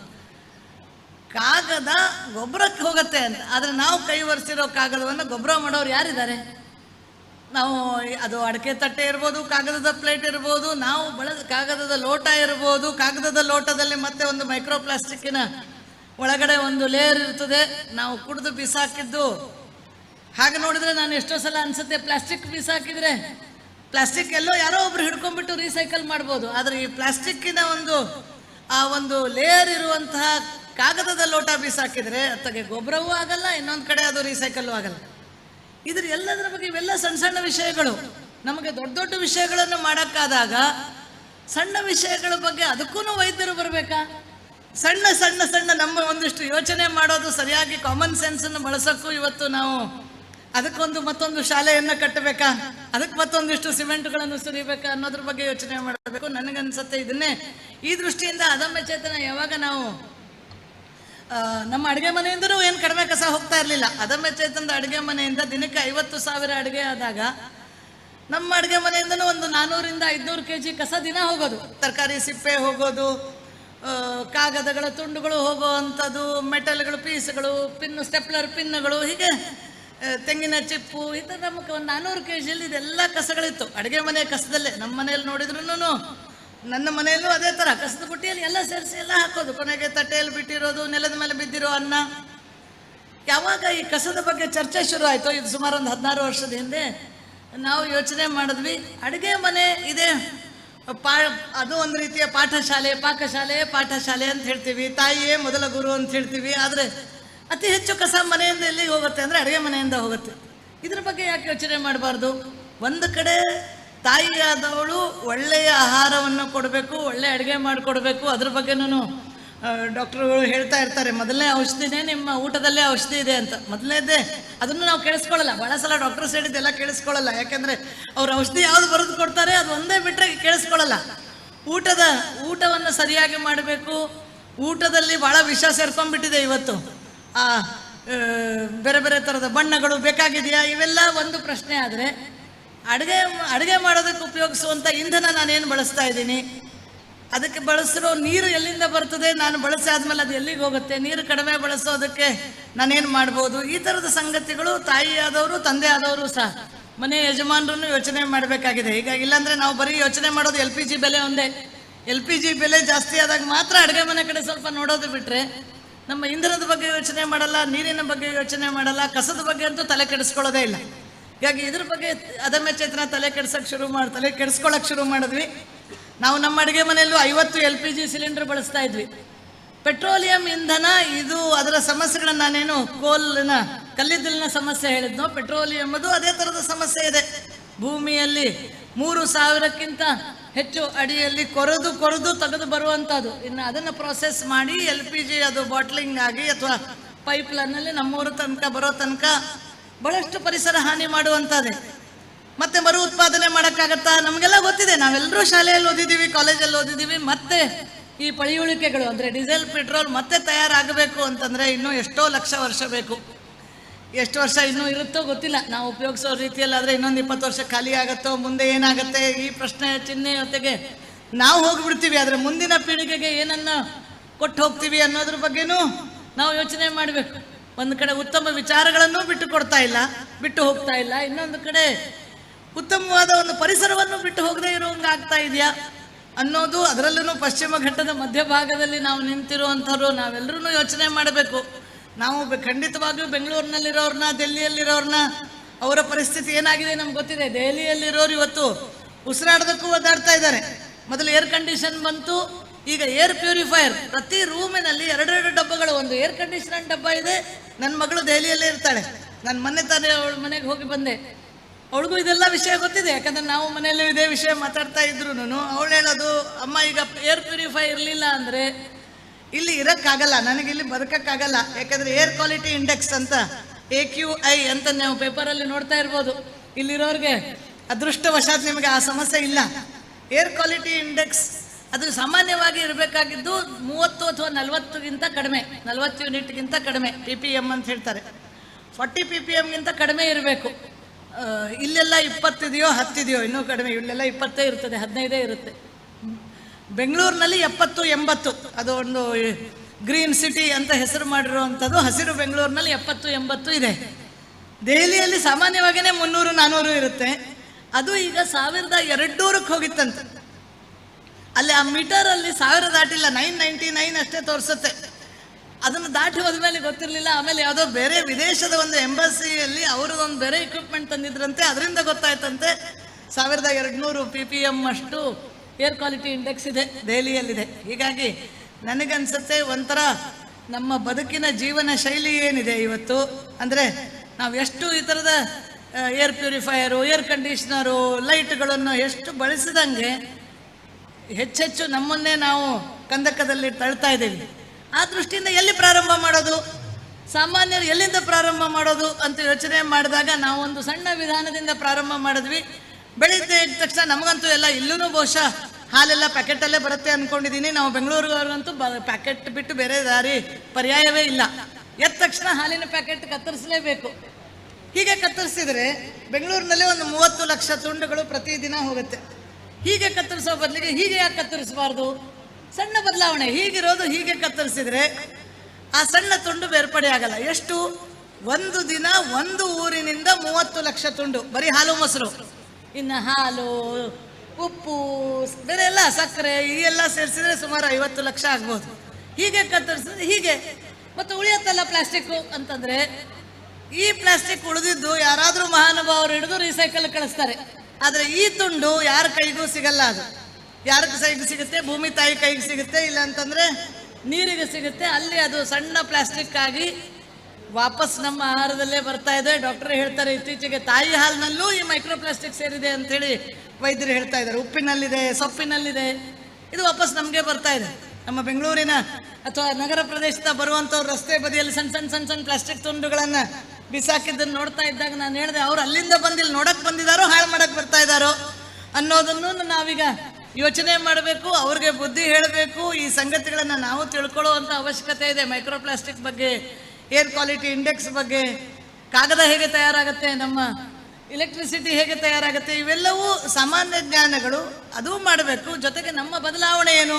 ಕಾಗದ ಗೊಬ್ಬರಕ್ಕೆ ಹೋಗುತ್ತೆ ಅಂತ. ಆದರೆ ನಾವು ಕೈ ಒರೆಸಿರೋ ಕಾಗದವನ್ನು ಗೊಬ್ಬರ ಮಾಡೋರು ಯಾರಿದ್ದಾರೆ? ನಾವು ಅದು ಅಡಕೆ ತಟ್ಟೆ ಇರ್ಬೋದು, ಕಾಗದದ ಪ್ಲೇಟ್ ಇರ್ಬೋದು, ನಾವು ಬಳಸ ಕಾಗದದ ಲೋಟ ಇರ್ಬೋದು, ಕಾಗದದ ಲೋಟದಲ್ಲಿ ಮತ್ತೆ ಒಂದು ಮೈಕ್ರೋ ಪ್ಲಾಸ್ಟಿಕ್ಕಿನ ಒಳಗಡೆ ಒಂದು ಲೇಯರ್ ಇರ್ತದೆ, ನಾವು ಕುಡಿದು ಬಿಸಾಕಿದ್ದು. ಹಾಗೆ ನೋಡಿದ್ರೆ ನಾನು ಎಷ್ಟೋ ಸಲ ಅನಿಸುತ್ತೆ, ಪ್ಲಾಸ್ಟಿಕ್ ಬಿಸಾಕಿದ್ರೆ ಪ್ಲಾಸ್ಟಿಕ್ ಎಲ್ಲೋ ಯಾರೋ ಒಬ್ರು ಹಿಡ್ಕೊಂಡ್ಬಿಟ್ಟು ರೀಸೈಕಲ್ ಮಾಡ್ಬೋದು. ಆದರೆ ಈ ಪ್ಲಾಸ್ಟಿಕ್ಕಿನ ಒಂದು, ಆ ಒಂದು ಲೇಯರ್ ಇರುವಂತಹ ಕಾಗದದ ಲೋಟ ಬಿಸಾಕಿದ್ರೆ ಅತ್ತಗೆ ಗೊಬ್ಬರವೂ ಆಗಲ್ಲ, ಇನ್ನೊಂದು ಕಡೆ ಅದು ರೀಸೈಕಲ್ಲೂ ಆಗಲ್ಲ. ಇದ್ರ ಎಲ್ಲದರ ಬಗ್ಗೆ ಇವೆಲ್ಲ ಸಣ್ಣ ಸಣ್ಣ ವಿಷಯಗಳು. ನಮಗೆ ದೊಡ್ಡ ದೊಡ್ಡ ವಿಷಯಗಳನ್ನು ಮಾಡೋಕ್ಕಾದಾಗ ಸಣ್ಣ ವಿಷಯಗಳ ಬಗ್ಗೆ ಅದಕ್ಕೂ ವೈದ್ಯರು ಬರಬೇಕಾ? ಸಣ್ಣ ಸಣ್ಣ ಸಣ್ಣ ನಮ್ಮ ಒಂದಿಷ್ಟು ಯೋಚನೆ ಮಾಡೋದು ಸರಿಯಾಗಿ ಕಾಮನ್ ಸೆನ್ಸನ್ನು ಬಳಸೋಕ್ಕೂ ಇವತ್ತು ನಾವು ಅದಕ್ಕೊಂದು ಮತ್ತೊಂದು ಶಾಲೆಯನ್ನು ಕಟ್ಟಬೇಕಾ? ಅದಕ್ಕೆ ಮತ್ತೊಂದಿಷ್ಟು ಸಿಮೆಂಟ್ಗಳನ್ನು ಸುರಿಬೇಕಾ ಅನ್ನೋದ್ರ ಬಗ್ಗೆ ಯೋಚನೆ ಮಾಡಬೇಕು. ನನಗನ್ಸುತ್ತೆ ಇದನ್ನೇ. ಈ ದೃಷ್ಟಿಯಿಂದ ಅದಮ್ಯ ಚೇತನ ಯಾವಾಗ ನಾವು ನಮ್ಮ ಅಡುಗೆ ಮನೆಯಿಂದನೂ ಏನು ಕಡಿಮೆ ಕಸ ಹೋಗ್ತಾ ಇರಲಿಲ್ಲ. ಅದಮ್ಯ ಚೇತನದ ಅಡುಗೆ ಮನೆಯಿಂದ ದಿನಕ್ಕೆ ಐವತ್ತು ಸಾವಿರ ಅಡುಗೆ ಆದಾಗ ನಮ್ಮ ಅಡುಗೆ ಮನೆಯಿಂದನೂ ಒಂದು ನಾನ್ನೂರಿಂದ ಐದುನೂರು ಕೆ ಜಿ ಕಸ ದಿನ ಹೋಗೋದು. ತರಕಾರಿ ಸಿಪ್ಪೆ ಹೋಗೋದು ಕಾಗದಗಳ ತುಂಡುಗಳು ಹೋಗುವಂಥದ್ದು ಮೆಟಲ್ಗಳು, ಪೀಸ್ಗಳು, ಪಿನ್ನು, ಸ್ಟೆಪ್ಲರ್ ಪಿನ್ನುಗಳು, ಹೀಗೆ ತೆಂಗಿನ ಚಿಪ್ಪು ಥರ ನಮಗೆ ಒಂದು ನಾನ್ನೂರು ಕೆ ಜಿಯಲ್ಲಿ ಇದೆಲ್ಲ ಕಸಗಳಿತ್ತು. ಅಡುಗೆ ಮನೆ ಕಸದಲ್ಲೇ. ನಮ್ಮ ಮನೆಯಲ್ಲಿ ನೋಡಿದ್ರು ನನ್ನ ಮನೆಯಲ್ಲೂ ಅದೇ ಥರ ಕಸದ ಬುಟ್ಟಿಯಲ್ಲಿ ಎಲ್ಲ ಸೇರಿಸಿ ಎಲ್ಲ ಹಾಕೋದು. ಕೊನೆಗೆ ತಟ್ಟೆಯಲ್ಲಿ ಬಿಟ್ಟಿರೋದು, ನೆಲದ ಮೇಲೆ ಬಿದ್ದಿರೋ ಅನ್ನ. ಯಾವಾಗ ಈ ಕಸದ ಬಗ್ಗೆ ಚರ್ಚೆ ಶುರು ಆಯಿತು, ಇದು ಸುಮಾರು ಒಂದು ಹದಿನಾರು ವರ್ಷದ ಹಿಂದೆ, ನಾವು ಯೋಚನೆ ಮಾಡಿದ್ವಿ. ಅಡುಗೆ ಮನೆ ಇದೆ. ಪಾ, ಅದು ಒಂದು ರೀತಿಯ ಪಾಠಶಾಲೆ, ಪಾಕಶಾಲೆ, ಪಾಠಶಾಲೆ ಅಂತ ಹೇಳ್ತೀವಿ. ತಾಯಿಯೇ ಮೊದಲ ಗುರು ಅಂತ ಹೇಳ್ತೀವಿ. ಆದರೆ ಅತಿ ಹೆಚ್ಚು ಕಸ ಮನೆಯಿಂದ ಎಲ್ಲಿಗೆ ಹೋಗುತ್ತೆ ಅಂದರೆ ಅಡುಗೆ ಮನೆಯಿಂದ ಹೋಗುತ್ತೆ. ಇದ್ರ ಬಗ್ಗೆ ಯಾಕೆ ಯೋಚನೆ ಮಾಡಬಾರ್ದು? ಒಂದು ಕಡೆ ತಾಯಿಯಾದವಳು ಒಳ್ಳೆಯ ಆಹಾರವನ್ನು ಕೊಡಬೇಕು ಒಳ್ಳೆಯ ಅಡುಗೆ ಮಾಡಿಕೊಡ್ಬೇಕು. ಅದ್ರ ಬಗ್ಗೆನೂ ಡಾಕ್ಟ್ರುಗಳು ಹೇಳ್ತಾ ಇರ್ತಾರೆ, ಮೊದಲನೇ ಔಷಧಿನೇ ನಿಮ್ಮ ಊಟದಲ್ಲೇ ಔಷಧಿ ಇದೆ ಅಂತ. ಮೊದಲನೇದೇ, ಅದನ್ನು ನಾವು ಕೇಳಿಸ್ಕೊಳ್ಳಲ್ಲ. ಭಾಳ ಸಲ ಡಾಕ್ಟರ್ಸ್ ಹೇಳಿದ್ದೆಲ್ಲ ಕೇಳಿಸ್ಕೊಳ್ಳಲ್ಲ. ಯಾಕೆಂದರೆ ಅವ್ರ ಔಷಧಿ ಯಾವುದು ಬರೆದು ಕೊಡ್ತಾರೆ, ಅದು ಒಂದೇ ಬಿಟ್ಟರೆ ಕೇಳಿಸ್ಕೊಳ್ಳಲ್ಲ. ಊಟದ, ಊಟವನ್ನು ಸರಿಯಾಗಿ ಮಾಡಬೇಕು. ಊಟದಲ್ಲಿ ಭಾಳ ವಿಷ ಸೇರ್ಕೊಂಡ್ಬಿಟ್ಟಿದೆ ಇವತ್ತು. ಆ ಬೇರೆ ಬೇರೆ ಥರದ ಬಣ್ಣಗಳು ಬೇಕಾಗಿದೆಯಾ? ಇವೆಲ್ಲ ಒಂದು ಪ್ರಶ್ನೆ ಆದರೆ ಅಡುಗೆ ಅಡುಗೆ ಮಾಡೋದಕ್ಕೆ ಉಪಯೋಗಿಸುವಂಥ ಇಂಧನ ನಾನೇನು ಬಳಸ್ತಾ ಇದ್ದೀನಿ? ಅದಕ್ಕೆ ಬಳಸಿರೋ ನೀರು ಎಲ್ಲಿಂದ ಬರ್ತದೆ? ನಾನು ಬಳಸಿ ಆದಮೇಲೆ ಅದು ಎಲ್ಲಿಗೆ ಹೋಗುತ್ತೆ? ನೀರು ಕಡಿಮೆ ಬಳಸೋದಕ್ಕೆ ನಾನೇನು ಮಾಡ್ಬೋದು? ಈ ಥರದ ಸಂಗತಿಗಳು ತಾಯಿಯಾದವರು ತಂದೆ ಆದವರು ಸಹ ಮನೆ ಯಜಮಾನರನ್ನು ಯೋಚನೆ ಮಾಡಬೇಕಾಗಿದೆ. ಈಗ ಇಲ್ಲಾಂದರೆ ನಾವು ಬರೀ ಯೋಚನೆ ಮಾಡೋದು ಎಲ್ ಪಿ ಜಿ ಬೆಲೆ ಒಂದೇ. ಎಲ್ ಪಿ ಜಿ ಬೆಲೆ ಜಾಸ್ತಿ ಆದಾಗ ಮಾತ್ರ ಅಡುಗೆ ಮನೆ ಕಡೆ ಸ್ವಲ್ಪ ನೋಡೋದು ಬಿಟ್ಟರೆ ನಮ್ಮ ಇಂಧನದ ಬಗ್ಗೆ ಯೋಚನೆ ಮಾಡಲ್ಲ, ನೀರಿನ ಬಗ್ಗೆ ಯೋಚನೆ ಮಾಡಲ್ಲ, ಕಸದ ಬಗ್ಗೆ ಅಂತೂ ತಲೆ ಕೆಡಿಸ್ಕೊಳ್ಳೋದೇ ಇಲ್ಲ. ಹೀಗಾಗಿ ಇದ್ರ ಬಗ್ಗೆ ಅದಮ್ಯ ಚೇತನ ತಲೆ ಕೆಡ್ಸಕ್ ಶುರು ಮಾಡಿ, ತಲೆ ಕೆಡಿಸ್ಕೊಳಕ್ಕೆ ಶುರು ಮಾಡಿದ್ವಿ. ನಾವು ನಮ್ಮ ಅಡುಗೆ ಮನೆಯಲ್ಲೂ ಐವತ್ತು ಎಲ್ ಪಿ ಜಿ ಸಿಲಿಂಡರ್ ಬಳಸ್ತಾ ಇದ್ವಿ. ಪೆಟ್ರೋಲಿಯಂ ಇಂಧನ, ಇದು ಅದರ ಸಮಸ್ಯೆಗಳನ್ನ ನಾನೇನು ಕೋಲ್ನ, ಕಲ್ಲಿದ್ದಲಿನ ಸಮಸ್ಯೆ ಹೇಳಿದ್ನೋ ಪೆಟ್ರೋಲಿಯಂದು ಅದೇ ಥರದ ಸಮಸ್ಯೆ ಇದೆ. ಭೂಮಿಯಲ್ಲಿ ಮೂರು ಸಾವಿರಕ್ಕಿಂತ ಹೆಚ್ಚು ಅಡಿಯಲ್ಲಿ ಕೊರೆದು ಕೊರೆದು ತೆಗೆದು ಬರುವಂಥದ್ದು ಇನ್ನು ಅದನ್ನು ಪ್ರೊಸೆಸ್ ಮಾಡಿ ಎಲ್ ಪಿ ಜಿ ಅದು ಬಾಟ್ಲಿಂಗ್ ಆಗಿ ಅಥವಾ ಪೈಪ್ ಲೈನಲ್ಲಿ ನಮ್ಮೂರ ತನಕ ಬರೋ ತನಕ ಬಹಳಷ್ಟು ಪರಿಸರ ಹಾನಿ ಮಾಡುವಂಥದ್ದೇ. ಮತ್ತೆ ಮರು ಉತ್ಪಾದನೆ ಮಾಡೋಕ್ಕಾಗತ್ತಾ? ನಮಗೆಲ್ಲ ಗೊತ್ತಿದೆ. ನಾವೆಲ್ಲರೂ ಶಾಲೆಯಲ್ಲಿ ಓದಿದ್ದೀವಿ, ಕಾಲೇಜಲ್ಲಿ ಓದಿದ್ದೀವಿ, ಮತ್ತೆ ಈ ಪಳಿಯುಳಿಕೆಗಳು, ಅಂದರೆ ಡೀಸೆಲ್, ಪೆಟ್ರೋಲ್ ಮತ್ತೆ ತಯಾರಾಗಬೇಕು ಅಂತಂದರೆ ಇನ್ನೂ ಎಷ್ಟೋ ಲಕ್ಷ ವರ್ಷ ಬೇಕು. ಎಷ್ಟು ವರ್ಷ ಇನ್ನೂ ಇರುತ್ತೋ ಗೊತ್ತಿಲ್ಲ. ನಾವು ಉಪಯೋಗಿಸೋ ರೀತಿಯಲ್ಲಾದರೆ ಇನ್ನೊಂದು ಇಪ್ಪತ್ತು ವರ್ಷ ಖಾಲಿ ಆಗುತ್ತೋ, ಮುಂದೆ ಏನಾಗುತ್ತೆ? ಈ ಪ್ರಶ್ನೆ ಚಿಹ್ನೆ ಜೊತೆಗೆ ನಾವು ಹೋಗಿಬಿಡ್ತೀವಿ. ಆದರೆ ಮುಂದಿನ ಪೀಳಿಗೆಗೆ ಏನನ್ನ ಕೊಟ್ಟು ಹೋಗ್ತೀವಿ ಅನ್ನೋದ್ರ ಬಗ್ಗೆನೂ ನಾವು ಯೋಚನೆ ಮಾಡಬೇಕು. ಒಂದು ಕಡೆ ಉತ್ತಮ ವಿಚಾರಗಳನ್ನು ಬಿಟ್ಟು ಕೊಡ್ತಾ ಇಲ್ಲ, ಬಿಟ್ಟು ಹೋಗ್ತಾ ಇಲ್ಲ. ಇನ್ನೊಂದು ಕಡೆ ಉತ್ತಮವಾದ ಒಂದು ಪರಿಸರವನ್ನು ಬಿಟ್ಟು ಹೋಗದೇ ಇರುವಂಗೆ ಆಗ್ತಾ ಇದೆಯಾ ಅನ್ನೋದು ಅದರಲ್ಲೂ ಪಶ್ಚಿಮ ಘಟ್ಟದ ಮಧ್ಯಭಾಗದಲ್ಲಿ ನಾವು ನಿಂತಿರುವಂಥವ್ರು ನಾವೆಲ್ಲರೂ ಯೋಚನೆ ಮಾಡಬೇಕು. ನಾವು ಖಂಡಿತವಾಗಿಯೂ ಬೆಂಗಳೂರಿನಲ್ಲಿರೋರ್ನ ದೆಹಲಿಯಲ್ಲಿರೋರ್ನ ಅವರ ಪರಿಸ್ಥಿತಿ ಏನಾಗಿದೆ ನಮ್ಗೆ ಗೊತ್ತಿದೆ. ದೆಹಲಿಯಲ್ಲಿರೋರು ಇವತ್ತು ಉಸಿರಾಡೋದಕ್ಕೂ ಒದ್ದಾಡ್ತಾ ಇದ್ದಾರೆ. ಮೊದಲು ಏರ್ ಕಂಡೀಷನ್ ಬಂತು ಈಗ ಏರ್ ಪ್ಯೂರಿಫೈಯರ್ ಪ್ರತಿ ರೂಮಿನಲ್ಲಿ ಎರಡೆರಡು ಡಬ್ಬಗಳು, ಒಂದು ಏರ್ ಕಂಡೀಷನರ್ ಡಬ್ಬ ಇದೆ. ನನ್ನ ಮಗಳು ದೆಹಲಿಯಲ್ಲೇ ಇರ್ತಾಳೆ. ನಾನು ಮನೆ ತಾನೇ ಅವಳ ಮನೆಗೆ ಹೋಗಿ ಬಂದೆ. ಅವಳಿಗೂ ಇದೆಲ್ಲ ವಿಷಯ ಗೊತ್ತಿದೆ. ಯಾಕಂದ್ರೆ ನಾವು ಮನೆಯಲ್ಲೂ ಇದೇ ವಿಷಯ ಮಾತಾಡ್ತಾ ಇದ್ರು ಅವಳು ಹೇಳೋದು, ಅಮ್ಮ, ಈಗ ಏರ್ ಪ್ಯೂರಿಫೈ ಇರಲಿಲ್ಲ ಅಂದರೆ ಇಲ್ಲಿ ಇರೋಕ್ಕಾಗಲ್ಲ. ನನಗೆ ಇಲ್ಲಿ ಬದುಕಕ್ಕಾಗಲ್ಲ. ಯಾಕಂದ್ರೆ ಏರ್ ಕ್ವಾಲಿಟಿ ಇಂಡೆಕ್ಸ್ ಅಂತ ಎ ಕ್ಯೂ ಐ ಅಂತ ನಾವು ಪೇಪರಲ್ಲಿ ನೋಡ್ತಾ ಇರ್ಬೋದು. ಇಲ್ಲಿರೋರಿಗೆ ಅದೃಷ್ಟವಶಾತ್ ನಿಮಗೆ ಆ ಸಮಸ್ಯೆ ಇಲ್ಲ. ಏರ್ ಕ್ವಾಲಿಟಿ ಇಂಡೆಕ್ಸ್ ಅದು ಸಾಮಾನ್ಯವಾಗಿ ಇರಬೇಕಾಗಿದ್ದು ಮೂವತ್ತು ಅಥವಾ ನಲವತ್ತುಗಿಂತ ಕಡಿಮೆ, ನಲವತ್ತು ಯೂನಿಟ್ಗಿಂತ ಕಡಿಮೆ ಪಿ ಪಿ ಎಂ ಅಂತ ಹೇಳ್ತಾರೆ. ಫಾರ್ಟಿ ಪಿ ಪಿ ಎಮ್ಗಿಂತ ಕಡಿಮೆ ಇರಬೇಕು. ಇಲ್ಲೆಲ್ಲ ಇಪ್ಪತ್ತಿದೆಯೋ ಹತ್ತಿದೆಯೋ, ಇನ್ನೂ ಕಡಿಮೆ, ಇಲ್ಲೆಲ್ಲ ಇಪ್ಪತ್ತೇ ಇರ್ತದೆ, ಹದಿನೈದೇ ಇರುತ್ತೆ. ಬೆಂಗಳೂರಿನಲ್ಲಿ ಎಪ್ಪತ್ತು, ಎಂಬತ್ತು, ಅದು ಒಂದು ಗ್ರೀನ್ ಸಿಟಿ ಅಂತ ಹೆಸರು ಮಾಡಿರುವಂಥದ್ದು, ಹಸಿರು ಬೆಂಗಳೂರಿನಲ್ಲಿ ಎಪ್ಪತ್ತು, ಎಂಬತ್ತು ಇದೆ. ದೆಹಲಿಯಲ್ಲಿ ಸಾಮಾನ್ಯವಾಗಿಯೇ ಮುನ್ನೂರು ನಾನ್ನೂರು ಇರುತ್ತೆ. ಅದು ಈಗ ಸಾವಿರದ ಎರಡ್ನೂರಕ್ಕೆ ಹೋಗಿತ್ತಂತೆ. ಅಲ್ಲಿ ಆ ಮೀಟರಲ್ಲಿ ಸಾವಿರ ದಾಟಿಲ್ಲ ನೈನ್ ನೈಂಟಿ ನೈನ್ ಅಷ್ಟೇ ತೋರಿಸುತ್ತೆ. ಅದನ್ನು ದಾಟಿ ಹೋದ್ಮೇಲೆ ಗೊತ್ತಿರಲಿಲ್ಲ, ಆಮೇಲೆ ಯಾವುದೋ ಬೇರೆ ವಿದೇಶದ ಒಂದು ಎಂಬಸಿಯಲ್ಲಿ ಒಂದು ಬೇರೆ ಇಕ್ವಿಪ್ಮೆಂಟ್ ತಂದಿದ್ರಂತೆ, ಅದರಿಂದ ಗೊತ್ತಾಯ್ತಂತೆ. ಸಾವಿರದ ಎರಡುನೂರು ಪಿ ಪಿ ಎಂ ಅಷ್ಟು ಏರ್ ಕ್ವಾಲಿಟಿ ಇಂಡೆಕ್ಸ್ ಇದೆ, ದೆಹಲಿಯಲ್ಲಿದೆ. ಹೀಗಾಗಿ ನನಗನ್ಸುತ್ತೆ ಒಂಥರ ನಮ್ಮ ಬದುಕಿನ ಜೀವನ ಶೈಲಿ ಏನಿದೆ ಇವತ್ತು? ಅಂದರೆ ನಾವು ಎಷ್ಟು ಈ ಥರದ ಏರ್ ಪ್ಯೂರಿಫೈಯರು ಏರ್ ಕಂಡೀಷ್ನರು ಲೈಟ್ಗಳನ್ನು ಎಷ್ಟು ಬಳಸಿದಂಗೆ ಹೆಚ್ಚೆಚ್ಚು ನಮ್ಮನ್ನೇ ನಾವು ಕಂದಕದಲ್ಲಿ ತಳ್ತಾ ಇದ್ದೀವಿ. ಆ ದೃಷ್ಟಿಯಿಂದ ಎಲ್ಲಿ ಪ್ರಾರಂಭ ಮಾಡೋದು? ಸಾಮಾನ್ಯರು ಎಲ್ಲಿಂದ ಪ್ರಾರಂಭ ಮಾಡೋದು ಅಂತ ಯೋಚನೆ ಮಾಡಿದಾಗ ನಾವು ಒಂದು ಸಣ್ಣ ವಿಧಾನದಿಂದ ಪ್ರಾರಂಭ ಮಾಡಿದ್ವಿ. ಬೆಳಿಗ್ಗೆ ಇದ್ದ ತಕ್ಷಣ ನಮಗಂತೂ ಎಲ್ಲ ಇಲ್ಲೂ ಬಹುಶಃ ಹಾಲೆಲ್ಲ ಪ್ಯಾಕೆಟಲ್ಲೇ ಬರುತ್ತೆ ಅಂದ್ಕೊಂಡಿದ್ದೀನಿ ನಾವು ಬೆಂಗಳೂರಿಗಂತೂ ಬ ಪ್ಯಾಕೆಟ್ ಬಿಟ್ಟು ಬೇರೆ ದಾರಿ ಪರ್ಯಾಯವೇ ಇಲ್ಲ. ಎದ್ದ ತಕ್ಷಣ ಹಾಲಿನ ಪ್ಯಾಕೆಟ್ ಕತ್ತರಿಸಲೇಬೇಕು. ಹೀಗೆ ಕತ್ತರಿಸಿದರೆ ಬೆಂಗಳೂರಿನಲ್ಲಿ ಒಂದು ಮೂವತ್ತು ಲಕ್ಷ ತುಂಡುಗಳು ಪ್ರತಿದಿನ ಹೋಗುತ್ತೆ. ಹೀಗೆ ಕತ್ತರಿಸೋ ಬದಲಿಗೆ ಹೀಗೆ ಯಾಕೆ ಕತ್ತರಿಸಬಾರ್ದು? ಸಣ್ಣ ಬದಲಾವಣೆ. ಹೀಗಿರೋದು ಹೀಗೆ ಕತ್ತರಿಸಿದ್ರೆ ಆ ಸಣ್ಣ ತುಂಡು ಬೇರ್ಪಡೆ ಆಗಲ್ಲ. ಎಷ್ಟು? ಒಂದು ದಿನ ಒಂದು ಊರಿನಿಂದ ಮೂವತ್ತು ಲಕ್ಷ ತುಂಡು. ಬರೀ ಹಾಲು ಮೊಸರು. ಇನ್ನು ಹಾಲು, ಉಪ್ಪು, ಬೇರೆ ಎಲ್ಲ ಸಕ್ಕರೆ, ಈ ಎಲ್ಲ ಸೇರಿಸಿದ್ರೆ ಸುಮಾರು ಐವತ್ತು ಲಕ್ಷ ಆಗ್ಬೋದು. ಹೀಗೆ ಕತ್ತರಿಸಿದ್ರೆ ಹೀಗೆ. ಮತ್ತು ಉಳಿಯತ್ತಲ್ಲ ಪ್ಲಾಸ್ಟಿಕ್ಕು ಅಂತಂದ್ರೆ ಈ ಪ್ಲಾಸ್ಟಿಕ್ ಉಳಿದಿದ್ದು ಯಾರಾದರೂ ಮಹಾನುಭಾವರು ಹಿಡಿದು ರೀಸೈಕಲ್ ಕಳಿಸ್ತಾರೆ. ಆದರೆ ಈ ತುಂಡು ಯಾರ ಕೈಗೂ ಸಿಗಲ್ಲ ಅದು. ಯಾರ ಕೈಗೆ ಸಿಗುತ್ತೆ? ಭೂಮಿ ತಾಯಿ ಕೈಗೆ ಸಿಗುತ್ತೆ ಇಲ್ಲ ಅಂತಂದರೆ ನೀರಿಗೆ ಸಿಗುತ್ತೆ. ಅಲ್ಲಿ ಅದು ಸಣ್ಣ ಪ್ಲಾಸ್ಟಿಕ್ ಆಗಿ ವಾಪಸ್ ನಮ್ಮ ಆಹಾರದಲ್ಲೇ ಬರ್ತಾ ಇದೆ. ಡಾಕ್ಟರ್ ಹೇಳ್ತಾರೆ, ಇತ್ತೀಚೆಗೆ ತಾಯಿ ಹಾಲಿನಲ್ಲೂ ಈ ಮೈಕ್ರೋ ಪ್ಲಾಸ್ಟಿಕ್ ಸೇರಿದೆ ಅಂತೇಳಿ ವೈದ್ಯರು ಹೇಳ್ತಾ ಇದ್ದಾರೆ. ಉಪ್ಪಿನಲ್ಲಿದೆ, ಸೊಪ್ಪಿನಲ್ಲಿದೆ, ಇದು ವಾಪಸ್ ನಮಗೆ ಬರ್ತಾ ಇದೆ. ನಮ್ಮ ಬೆಂಗಳೂರಿನ ಅಥವಾ ನಗರ ಪ್ರದೇಶದ ಬರುವಂಥವ್ರು ರಸ್ತೆ ಬದಿಯಲ್ಲಿ ಸಣ್ಣ ಸಣ್ಣ ಸಣ್ಣ ಸಣ್ಣ ಪ್ಲಾಸ್ಟಿಕ್ ತುಂಡುಗಳನ್ನು ಬಿಸಾಕಿದ್ದನ್ನು ನೋಡ್ತಾ ಇದ್ದಾಗ ನಾನು ಹೇಳಿದೆ, ಅವ್ರು ಅಲ್ಲಿಂದ ಬಂದಿಲ್ಲ ನೋಡಕ್ಕೆ ಬಂದಿದ್ದಾರೋ ಹಾಳು ಮಾಡಕ್ಕೆ ಬರ್ತಾ ಇದ್ದಾರೋ ಅನ್ನೋದನ್ನು ನಾವೀಗ ಯೋಚನೆ ಮಾಡಬೇಕು, ಅವ್ರಿಗೆ ಬುದ್ಧಿ ಹೇಳಬೇಕು, ಈ ಸಂಗತಿಗಳನ್ನು ನಾವು ತಿಳ್ಕೊಳ್ಳುವಂಥ ಅವಶ್ಯಕತೆ ಇದೆ. ಮೈಕ್ರೋಪ್ಲಾಸ್ಟಿಕ್ ಬಗ್ಗೆ, ಏರ್ ಕ್ವಾಲಿಟಿ ಇಂಡೆಕ್ಸ್ ಬಗ್ಗೆ, ಕಾಗದ ಹೇಗೆ ತಯಾರಾಗುತ್ತೆ, ನಮ್ಮ ಎಲೆಕ್ಟ್ರಿಸಿಟಿ ಹೇಗೆ ತಯಾರಾಗುತ್ತೆ, ಇವೆಲ್ಲವೂ ಸಾಮಾನ್ಯ ಜ್ಞಾನಗಳು, ಅದೂ ಮಾಡಬೇಕು. ಜೊತೆಗೆ ನಮ್ಮ ಬದಲಾವಣೆ ಏನು?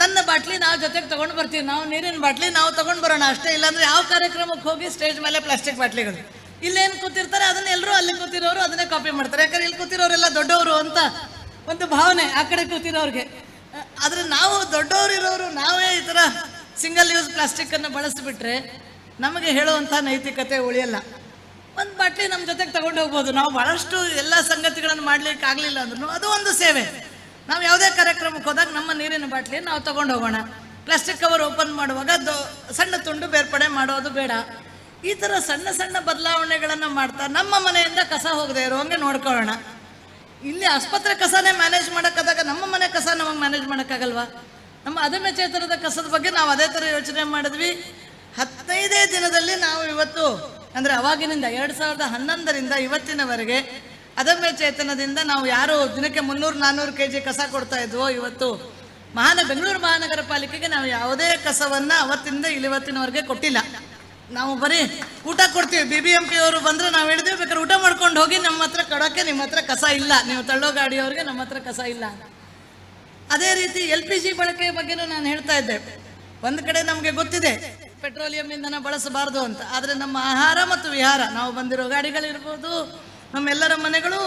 ನನ್ನ ಬಾಟ್ಲಿ ನಾವು ಜೊತೆಗೆ ತಗೊಂಡು ಬರ್ತೀವಿ. ನಾವು ನೀರಿನ ಬಾಟ್ಲಿ ನಾವು ತಗೊಂಡು ಬರೋಣ. ಅಷ್ಟೇ ಇಲ್ಲಾಂದ್ರೆ ಯಾವ ಕಾರ್ಯಕ್ರಮಕ್ಕೆ ಹೋಗಿ ಸ್ಟೇಜ್ ಮೇಲೆ ಪ್ಲಾಸ್ಟಿಕ್ ಬಾಟ್ಲಿಗಳು? ಇಲ್ಲೇನು ಕೂತಿರ್ತಾರೆ, ಅದನ್ನ ಎಲ್ಲರೂ ಅಲ್ಲಿ ಕೂತಿರೋರು ಅದನ್ನೇ ಕಾಪಿ ಮಾಡ್ತಾರೆ. ಯಾಕಂದ್ರೆ ಇಲ್ಲಿ ಕೂತಿರೋರೆಲ್ಲ ದೊಡ್ಡವರು ಅಂತ ಒಂದು ಭಾವನೆ ಆ ಕಡೆ ಕೂತಿರೋರಿಗೆ. ಆದರೆ ನಾವು ದೊಡ್ಡವರು ಇರೋರು, ನಾವೇ ಈ ಥರ ಸಿಂಗಲ್ ಯೂಸ್ ಪ್ಲಾಸ್ಟಿಕ್ಕನ್ನು ಬಳಸಿಬಿಟ್ರೆ ನಮಗೆ ಹೇಳುವಂಥ ನೈತಿಕತೆ ಉಳಿಯಲ್ಲ. ಒಂದು ಬಾಟ್ಲಿ ನಮ್ಮ ಜೊತೆಗೆ ತಗೊಂಡು ಹೋಗ್ಬೋದು. ನಾವು ಬಹಳಷ್ಟು ಎಲ್ಲ ಸಂಗತಿಗಳನ್ನು ಮಾಡ್ಲಿಕ್ಕೆ ಆಗಲಿಲ್ಲ ಅಂದ್ರೂ ಅದು ಒಂದು ಸೇವೆ. ನಾವು ಯಾವುದೇ ಕಾರ್ಯಕ್ರಮಕ್ಕೆ ಹೋದಾಗ ನಮ್ಮ ನೀರಿನ ಬಾಟ್ಲಿ ನಾವು ತಗೊಂಡು ಹೋಗೋಣ. ಪ್ಲಾಸ್ಟಿಕ್ ಕವರ್ ಓಪನ್ ಮಾಡುವಾಗ ದೊ- ಸಣ್ಣ ತುಂಡು ಬೇರ್ಪಡೆ ಮಾಡೋದು ಬೇಡ. ಈ ಥರ ಸಣ್ಣ ಸಣ್ಣ ಬದಲಾವಣೆಗಳನ್ನು ಮಾಡ್ತಾ ನಮ್ಮ ಮನೆಯಿಂದ ಕಸ ಹೋಗದೆ ಇರುವಂಗೆ ನೋಡ್ಕೊಳ್ಳೋಣ. ಇಲ್ಲಿ ಆಸ್ಪತ್ರೆ ಕಸನೇ ಮ್ಯಾನೇಜ್ ಮಾಡೋಕ್ಕಾದಾಗ ನಮ್ಮ ಮನೆ ಕಸ ನಮಗೆ ಮ್ಯಾನೇಜ್ ಮಾಡೋಕ್ಕಾಗಲ್ವಾ ನಮ್ಮ ಅದಮ್ಯ ಚೇತನದ ಕಸದ ಬಗ್ಗೆ ನಾವು ಅದೇ ಥರ ಯೋಚನೆ ಮಾಡಿದ್ವಿ. ಹದಿನೈದೇ ದಿನದಲ್ಲಿ ನಾವು ಇವತ್ತು, ಅಂದರೆ ಅವಾಗಿನಿಂದ ಎರಡು ಸಾವಿರದ ಹನ್ನೊಂದರಿಂದ ಇವತ್ತಿನವರೆಗೆ ಅದಮ್ಯ ಚೇತನದಿಂದ ನಾವು ಯಾರು ದಿನಕ್ಕೆ ಮುನ್ನೂರು ನಾನ್ನೂರು ಕೆ ಜಿ ಕಸ ಕೊಡ್ತಾ ಇದ್ವೋ ಇವತ್ತು ಮಹಾನ, ಬೆಂಗಳೂರು ಮಹಾನಗರ ಪಾಲಿಕೆಗೆ ನಾವು ಯಾವುದೇ ಕಸವನ್ನು ಅವತ್ತಿಂದ ಇಲ್ಲಿವತ್ತಿನವರೆಗೆ ಕೊಟ್ಟಿಲ್ಲ. ನಾವು ಬರೀ ಊಟ ಕೊಡ್ತೀವಿ. ಬಿ ಬಿ ಎಂ ಪಿ ಅವರು ಬಂದರೆ ನಾವು ಹೇಳಿದ್ವಿ, ಬೇಕಾದ್ರೆ ಊಟ ಮಾಡ್ಕೊಂಡು ಹೋಗಿ ನಮ್ಮ ಹತ್ರ ಕೊಡೋಕ್ಕೆ ನಿಮ್ಮ ಹತ್ರ ಕಸ ಇಲ್ಲ. ನೀವು ತಳ್ಳೋ ಗಾಡಿಯವ್ರಿಗೆ ನಮ್ಮ ಹತ್ರ ಕಸ ಇಲ್ಲ ಅದೇ ರೀತಿ ಎಲ್ ಪಿ ಜಿ ಬಳಕೆಯ ಬಗ್ಗೆನೂ ನಾನು ಹೇಳ್ತಾ ಇದ್ದೆ. ಒಂದು ಕಡೆ ನಮಗೆ ಗೊತ್ತಿದೆ ಪೆಟ್ರೋಲಿಯಂ ಇಂಧನ ಬಳಸಬಾರ್ದು ಅಂತ. ಆದರೆ ನಮ್ಮ ಆಹಾರ ಮತ್ತು ವಿಹಾರ, ನಾವು ಬಂದಿರೋ ಗಾಡಿಗಳಿರ್ಬೋದು ನಮ್ಮೆಲ್ಲರ ಮನೆಗಳು,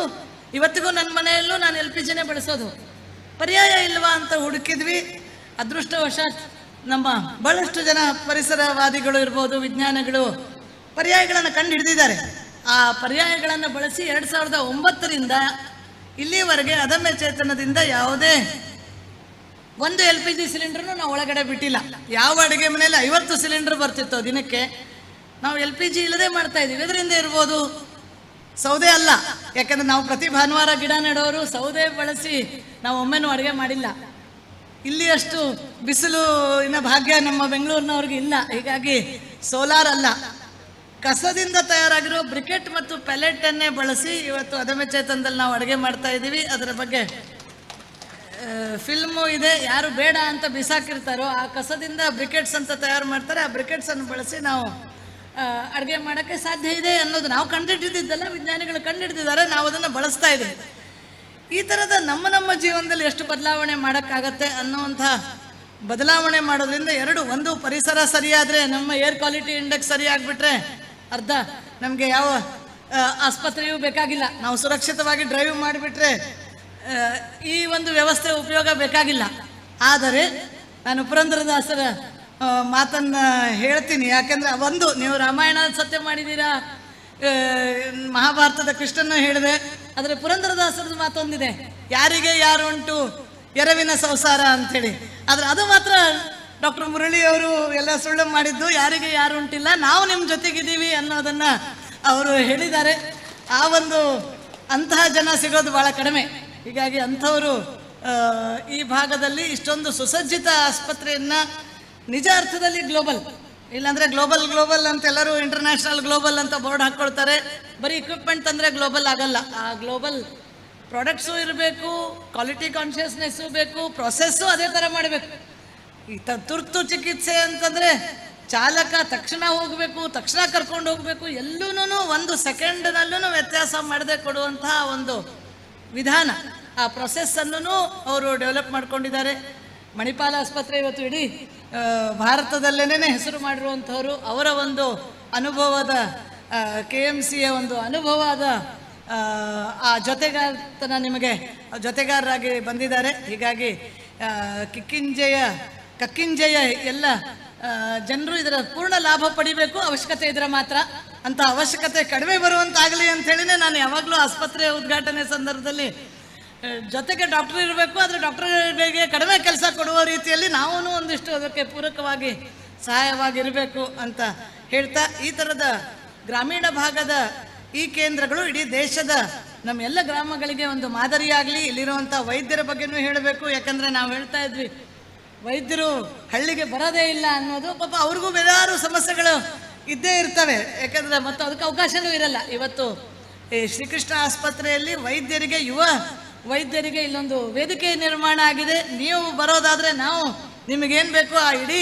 ಇವತ್ತಿಗೂ ನನ್ನ ಮನೆಯಲ್ಲೂ ನಾನು ಎಲ್ ಪಿ ಜಿನೇ ಬಳಸೋದು. ಪರ್ಯಾಯ ಇಲ್ವಾ ಅಂತ ಹುಡುಕಿದ್ವಿ. ಅದೃಷ್ಟವಶಾತ್ ನಮ್ಮ ಬಹಳಷ್ಟು ಜನ ಪರಿಸರವಾದಿಗಳು ಇರ್ಬೋದು, ವಿಜ್ಞಾನಿಗಳು ಪರ್ಯಾಯಗಳನ್ನು ಕಂಡು ಹಿಡಿದಿದ್ದಾರೆ ಆ ಪರ್ಯಾಯಗಳನ್ನು ಬಳಸಿ ಎರಡು ಸಾವಿರದ ಒಂಬತ್ತರಿಂದ ಇಲ್ಲಿವರೆಗೆ ಅದಮ್ಯ ಚೇತನದಿಂದ ಯಾವುದೇ ಒಂದು ಎಲ್ ಪಿ ಜಿ ಸಿಲಿಂಡರ್ನು ನಾವು ಒಳಗಡೆ ಬಿಟ್ಟಿಲ್ಲ. ಯಾವ ಅಡುಗೆ ಮನೆಯಲ್ಲಿ ಐವತ್ತು ಸಿಲಿಂಡರ್ ಬರ್ತಿತ್ತು ದಿನಕ್ಕೆ, ನಾವು ಎಲ್ ಪಿ ಜಿ ಇಲ್ಲದೆ ಮಾಡ್ತಾ ಇದೀವಿ ಇದರಿಂದ ಇರ್ಬೋದು ಸೌದೆ ಅಲ್ಲ. ಯಾಕಂದ್ರೆ ನಾವು ಪ್ರತಿ ಭಾನುವಾರ ಗಿಡ ನೆಡೋರು ಸೌದೆ ಬಳಸಿ ನಾವು ಒಮ್ಮೆನೂ ಅಡುಗೆ ಮಾಡಿಲ್ಲ. ಇಲ್ಲಿ ಅಷ್ಟು ಬಿಸಿಲು ಇನ್ನ ಭಾಗ್ಯ ನಮ್ಮ ಬೆಂಗಳೂರಿನವ್ರಿಗೆ ಇಲ್ಲ. ಹೀಗಾಗಿ ಸೋಲಾರ್ ಅಲ್ಲ. ಕಸದಿಂದ ತಯಾರಾಗಿರೋ ಬ್ರಿಕೆಟ್ ಮತ್ತು ಪೆಲೆಟ್ ಅನ್ನೇ ಬಳಸಿ ಇವತ್ತು ಅದಮೆ ಚೇತನದಲ್ಲಿ ನಾವು ಅಡುಗೆ ಮಾಡ್ತಾ ಇದ್ದೀವಿ. ಅದರ ಬಗ್ಗೆ ಫಿಲ್ಮು ಇದೆ. ಯಾರು ಬೇಡ ಅಂತ ಬಿಸಾಕಿರ್ತಾರೋ ಆ ಕಸದಿಂದ ಬ್ರಿಕೆಟ್ಸ್ ಅಂತ ತಯಾರು ಮಾಡ್ತಾರೆ. ಆ ಬ್ರಿಕೆಟ್ಸ್ ಅನ್ನು ಬಳಸಿ ನಾವು ಅಡುಗೆ ಮಾಡೋಕ್ಕೆ ಸಾಧ್ಯ ಇದೆ ಅನ್ನೋದು ನಾವು ಕಂಡುಹಿಡಿದಿದ್ದಲ್ಲ, ವಿಜ್ಞಾನಿಗಳು ಕಂಡುಹಿಡಿದಿದ್ದಾರೆ, ನಾವು ಅದನ್ನು ಬಳಸ್ತಾ ಇದ್ದೀವಿ. ಈ ಥರದ ನಮ್ಮ ನಮ್ಮ ಜೀವನದಲ್ಲಿ ಎಷ್ಟು ಬದಲಾವಣೆ ಮಾಡೋಕ್ಕಾಗತ್ತೆ ಅನ್ನೋವಂಥ ಬದಲಾವಣೆ ಮಾಡೋದ್ರಿಂದ ಎರಡು, ಒಂದು ಪರಿಸರ ಸರಿಯಾದರೆ, ನಮ್ಮ ಏರ್ ಕ್ವಾಲಿಟಿ ಇಂಡೆಕ್ಸ್ ಸರಿಯಾಗಿಬಿಟ್ರೆ ಅರ್ಧ ನಮಗೆ ಯಾವ ಆಸ್ಪತ್ರೆಯೂ ಬೇಕಾಗಿಲ್ಲ. ನಾವು ಸುರಕ್ಷಿತವಾಗಿ ಡ್ರೈವ್ ಮಾಡಿಬಿಟ್ರೆ ಈ ಒಂದು ವ್ಯವಸ್ಥೆ ಉಪಯೋಗ ಬೇಕಾಗಿಲ್ಲ. ಆದರೆ ನಾನು ಪುರಂದರದಾಸರ ಮಾತನ್ನ ಹೇಳ್ತೀನಿ. ಯಾಕೆಂದ್ರೆ ಒಂದು, ನೀವು ರಾಮಾಯಣ ಸತ್ಯ ಮಾಡಿದ್ದೀರಾ? ಮಹಾಭಾರತದ ಕೃಷ್ಣನ ಹೇಳಿದೆ. ಆದರೆ ಪುರಂದರದಾಸರದ ಮಾತೊಂದಿದೆ ಯಾರಿಗೆ ಯಾರು ಉಂಟು ಎರವಿನ ಸಂಸಾರ ಅಂತೇಳಿ ಆದರೆ ಅದು ಮಾತ್ರ ಡಾಕ್ಟರ್ ಮುರಳಿ ಅವರು ಎಲ್ಲ ಸುಳ್ಳು ಮಾಡಿದ್ದು. ಯಾರಿಗೆ ಯಾರು ಉಂಟಿಲ್ಲ ನಾವು ನಿಮ್ಮ ಜೊತೆಗಿದ್ದೀವಿ ಅನ್ನೋದನ್ನ ಅವರು ಹೇಳಿದ್ದಾರೆ. ಆ ಒಂದು ಅಂತಹ ಜನ ಸಿಗೋದು ಬಹಳ ಕಡಿಮೆ. ಹೀಗಾಗಿ ಅಂಥವರು ಈ ಭಾಗದಲ್ಲಿ ಇಷ್ಟೊಂದು ಸುಸಜ್ಜಿತ ಆಸ್ಪತ್ರೆಯನ್ನ ನಿಜ ಅರ್ಥದಲ್ಲಿ ಗ್ಲೋಬಲ್ ಇಲ್ಲಾಂದ್ರೆ ಗ್ಲೋಬಲ್ ಗ್ಲೋಬಲ್ ಅಂತ ಎಲ್ಲರೂ ಇಂಟರ್ನ್ಯಾಷನಲ್ ಗ್ಲೋಬಲ್ ಅಂತ ಬೋರ್ಡ್ ಹಾಕ್ಕೊಳ್ತಾರೆ ಬರೀ ಇಕ್ವಿಪ್ಮೆಂಟ್ ತಂದ್ರೆ ಗ್ಲೋಬಲ್ ಆಗಲ್ಲ. ಆ ಗ್ಲೋಬಲ್ ಪ್ರಾಡಕ್ಟ್ಸು ಇರಬೇಕು ಕ್ವಾಲಿಟಿ ಕಾನ್ಷಿಯಸ್ನೆಸ್ಸು ಬೇಕು ಪ್ರೊಸೆಸ್ಸು ಅದೇ ಥರ ಮಾಡಬೇಕು. ಈ ತುರ್ತು ಚಿಕಿತ್ಸೆ ಅಂತಂದ್ರೆ ಚಾಲಕ ತಕ್ಷಣ ಹೋಗಬೇಕು, ತಕ್ಷಣ ಕರ್ಕೊಂಡು ಹೋಗಬೇಕು ಎಲ್ಲೂ ಒಂದು ಸೆಕೆಂಡ್ನಲ್ಲೂ ವ್ಯತ್ಯಾಸ ಮಾಡದೆ ಕೊಡುವಂತಹ ಒಂದು ವಿಧಾನ. ಆ ಪ್ರೊಸೆಸ್ಸನ್ನು ಅವರು ಡೆವಲಪ್ ಮಾಡ್ಕೊಂಡಿದ್ದಾರೆ. ಮಣಿಪಾಲ ಆಸ್ಪತ್ರೆ ಇವತ್ತು ಇಡೀ ಭಾರತದಲ್ಲೇನೆ ಹೆಸರು ಮಾಡಿರುವಂಥವರು ಅವರ ಒಂದು ಅನುಭವದ ಕೆ ಎಂ ಸಿಯ ಒಂದು ಅನುಭವದ ಆ, ಜೊತೆಗಾರತನ ನಿಮಗೆ ಜೊತೆಗಾರರಾಗಿ ಬಂದಿದ್ದಾರೆ. ಹೀಗಾಗಿ ಕಕ್ಕಿಂಜಯ ಕಕ್ಕಿಂಜೆಯ ಎಲ್ಲ ಜನರು ಇದರ ಪೂರ್ಣ ಲಾಭ ಪಡಿಬೇಕು ಅವಶ್ಯಕತೆ ಇದ್ರೆ ಮಾತ್ರ. ಅಂತ ಅವಶ್ಯಕತೆ ಕಡಿಮೆ ಬರುವಂತಾಗಲಿ ಅಂತ ಹೇಳಿನೇ ನಾನು ಯಾವಾಗಲೂ ಆಸ್ಪತ್ರೆ ಉದ್ಘಾಟನೆ ಸಂದರ್ಭದಲ್ಲಿ ಜೊತೆಗೆ ಡಾಕ್ಟರ್ ಇರಬೇಕು, ಆದರೆ ಡಾಕ್ಟರ್ಗಳಿಗೆ ಕಡಿಮೆ ಕೆಲಸ ಕೊಡುವ ರೀತಿಯಲ್ಲಿ ನಾವೂ ಒಂದಿಷ್ಟು ಅದಕ್ಕೆ ಪೂರಕವಾಗಿ ಸಹಾಯವಾಗಿರಬೇಕು ಅಂತ ಹೇಳ್ತಾ, ಈ ಥರದ ಗ್ರಾಮೀಣ ಭಾಗದ ಈ ಕೇಂದ್ರಗಳು ಇಡೀ ದೇಶದ ನಮ್ಮ ಎಲ್ಲ ಗ್ರಾಮಗಳಿಗೆ ಒಂದು ಮಾದರಿಯಾಗಲಿ ಇಲ್ಲಿರುವಂಥ ವೈದ್ಯರ ಬಗ್ಗೆನೂ ಹೇಳಬೇಕು. ಯಾಕಂದರೆ ನಾವು ಹೇಳ್ತಾ ಇದ್ವಿ, ವೈದ್ಯರು ಹಳ್ಳಿಗೆ ಬರೋದೇ ಇಲ್ಲ ಅನ್ನೋದು, ಪಾಪ ಅವ್ರಿಗೂ ಬೇರಾರು ಸಮಸ್ಯೆಗಳು ಇದ್ದೇ ಇರ್ತವೆ. ಯಾಕಂದರೆ ಮತ್ತು ಅದಕ್ಕೆ ಅವಕಾಶವೂ ಇರಲ್ಲ. ಇವತ್ತು ಈ ಶ್ರೀಕೃಷ್ಣ ಆಸ್ಪತ್ರೆಯಲ್ಲಿ ವೈದ್ಯರಿಗೆ ಯುವ ವೈದ್ಯರಿಗೆ ಇಲ್ಲೊಂದು ವೇದಿಕೆ ನಿರ್ಮಾಣ ಆಗಿದೆ. ನೀವು ಬರೋದಾದರೆ ನಾವು ನಿಮಗೇನು ಬೇಕು ಆ ಇಡೀ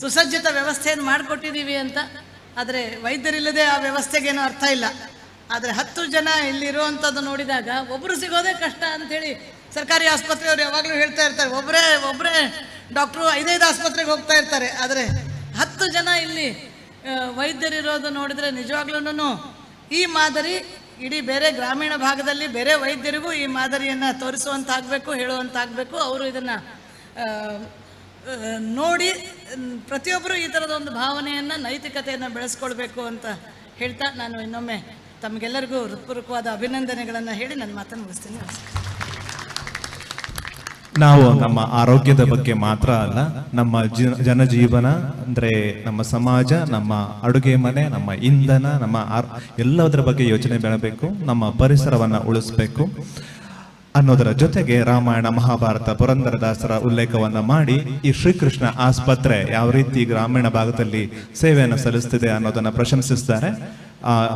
ಸುಸಜ್ಜಿತ ವ್ಯವಸ್ಥೆಯನ್ನು ಮಾಡಿಕೊಟ್ಟಿದ್ದೀವಿ ಅಂತ. ಆದರೆ ವೈದ್ಯರಿಲ್ಲದೆ ಆ ವ್ಯವಸ್ಥೆಗೇನು ಅರ್ಥ ಇಲ್ಲ. ಆದರೆ ಹತ್ತು ಜನ ಇಲ್ಲಿರುವಂಥದ್ದು ನೋಡಿದಾಗ ಒಬ್ಬರು ಸಿಗೋದೇ ಕಷ್ಟ ಅಂಥೇಳಿ ಸರ್ಕಾರಿ ಆಸ್ಪತ್ರೆಯವರು ಯಾವಾಗಲೂ ಹೇಳ್ತಾ ಇರ್ತಾರೆ. ಒಬ್ಬರೇ ಒಬ್ಬರೇ ಡಾಕ್ಟ್ರು ಐದೈದು ಆಸ್ಪತ್ರೆಗೆ ಹೋಗ್ತಾ ಇರ್ತಾರೆ. ಆದರೆ ಹತ್ತು ಜನ ಇಲ್ಲಿ ವೈದ್ಯರಿರೋದು ನೋಡಿದರೆ ನಿಜವಾಗ್ಲೂ ಈ ಮಾದರಿ ಇಡೀ ಬೇರೆ ಗ್ರಾಮೀಣ ಭಾಗದಲ್ಲಿ ಬೇರೆ ವೈದ್ಯರಿಗೂ ಈ ಮಾದರಿಯನ್ನು ತೋರಿಸುವಂತಾಗಬೇಕು, ಹೇಳುವಂತಾಗಬೇಕು. ಅವರು ಇದನ್ನು ನೋಡಿ, ಪ್ರತಿಯೊಬ್ಬರು ಈ ಥರದ ಒಂದು ಭಾವನೆಯನ್ನು, ನೈತಿಕತೆಯನ್ನು ಬೆಳೆಸ್ಕೊಳ್ಬೇಕು ಅಂತ ಹೇಳ್ತಾ ನಾನು ಇನ್ನೊಮ್ಮೆ ತಮಗೆಲ್ಲರಿಗೂ ಹೃತ್ಪೂರ್ವಕವಾದ ಅಭಿನಂದನೆಗಳನ್ನು ಹೇಳಿ ನನ್ನ ಮಾತನ್ನು ಮುಗಿಸ್ತೀನಿ. ನಮಸ್ಕಾರ. ನಾವು ನಮ್ಮ ಆರೋಗ್ಯದ ಬಗ್ಗೆ ಮಾತ್ರ ಅಲ್ಲ, ನಮ್ಮ ಜನಜೀವನ, ಅಂದ್ರೆ ನಮ್ಮ ಸಮಾಜ, ನಮ್ಮ ಅಡುಗೆ ಮನೆ, ನಮ್ಮ ಇಂಧನ, ನಮ್ಮ ಎಲ್ಲದರ ಬಗ್ಗೆ ಯೋಚನೆ ಬೆಳಬೇಕು ನಮ್ಮ ಪರಿಸರವನ್ನ ಉಳಿಸ್ಬೇಕು ಅನ್ನೋದರ ಜೊತೆಗೆ ರಾಮಾಯಣ, ಮಹಾಭಾರತ, ಪುರಂದರದಾಸರ ಉಲ್ಲೇಖವನ್ನ ಮಾಡಿ ಈ ಶ್ರೀಕೃಷ್ಣ ಆಸ್ಪತ್ರೆ ಯಾವ ರೀತಿ ಗ್ರಾಮೀಣ ಭಾಗದಲ್ಲಿ ಸೇವೆಯನ್ನು ಸಲ್ಲಿಸ್ತಿದೆ ಅನ್ನೋದನ್ನ ಪ್ರಶಂಸಿಸ್ತಾರೆ. ಆ,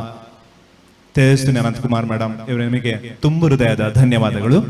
ತೇಜಸ್ವಿನಿ ಅನಂತಕುಮಾರ್ ಮೇಡಮ್ ಇವರು ನಿಮಗೆ ತುಂಬು ಹೃದಯದ ಧನ್ಯವಾದಗಳು.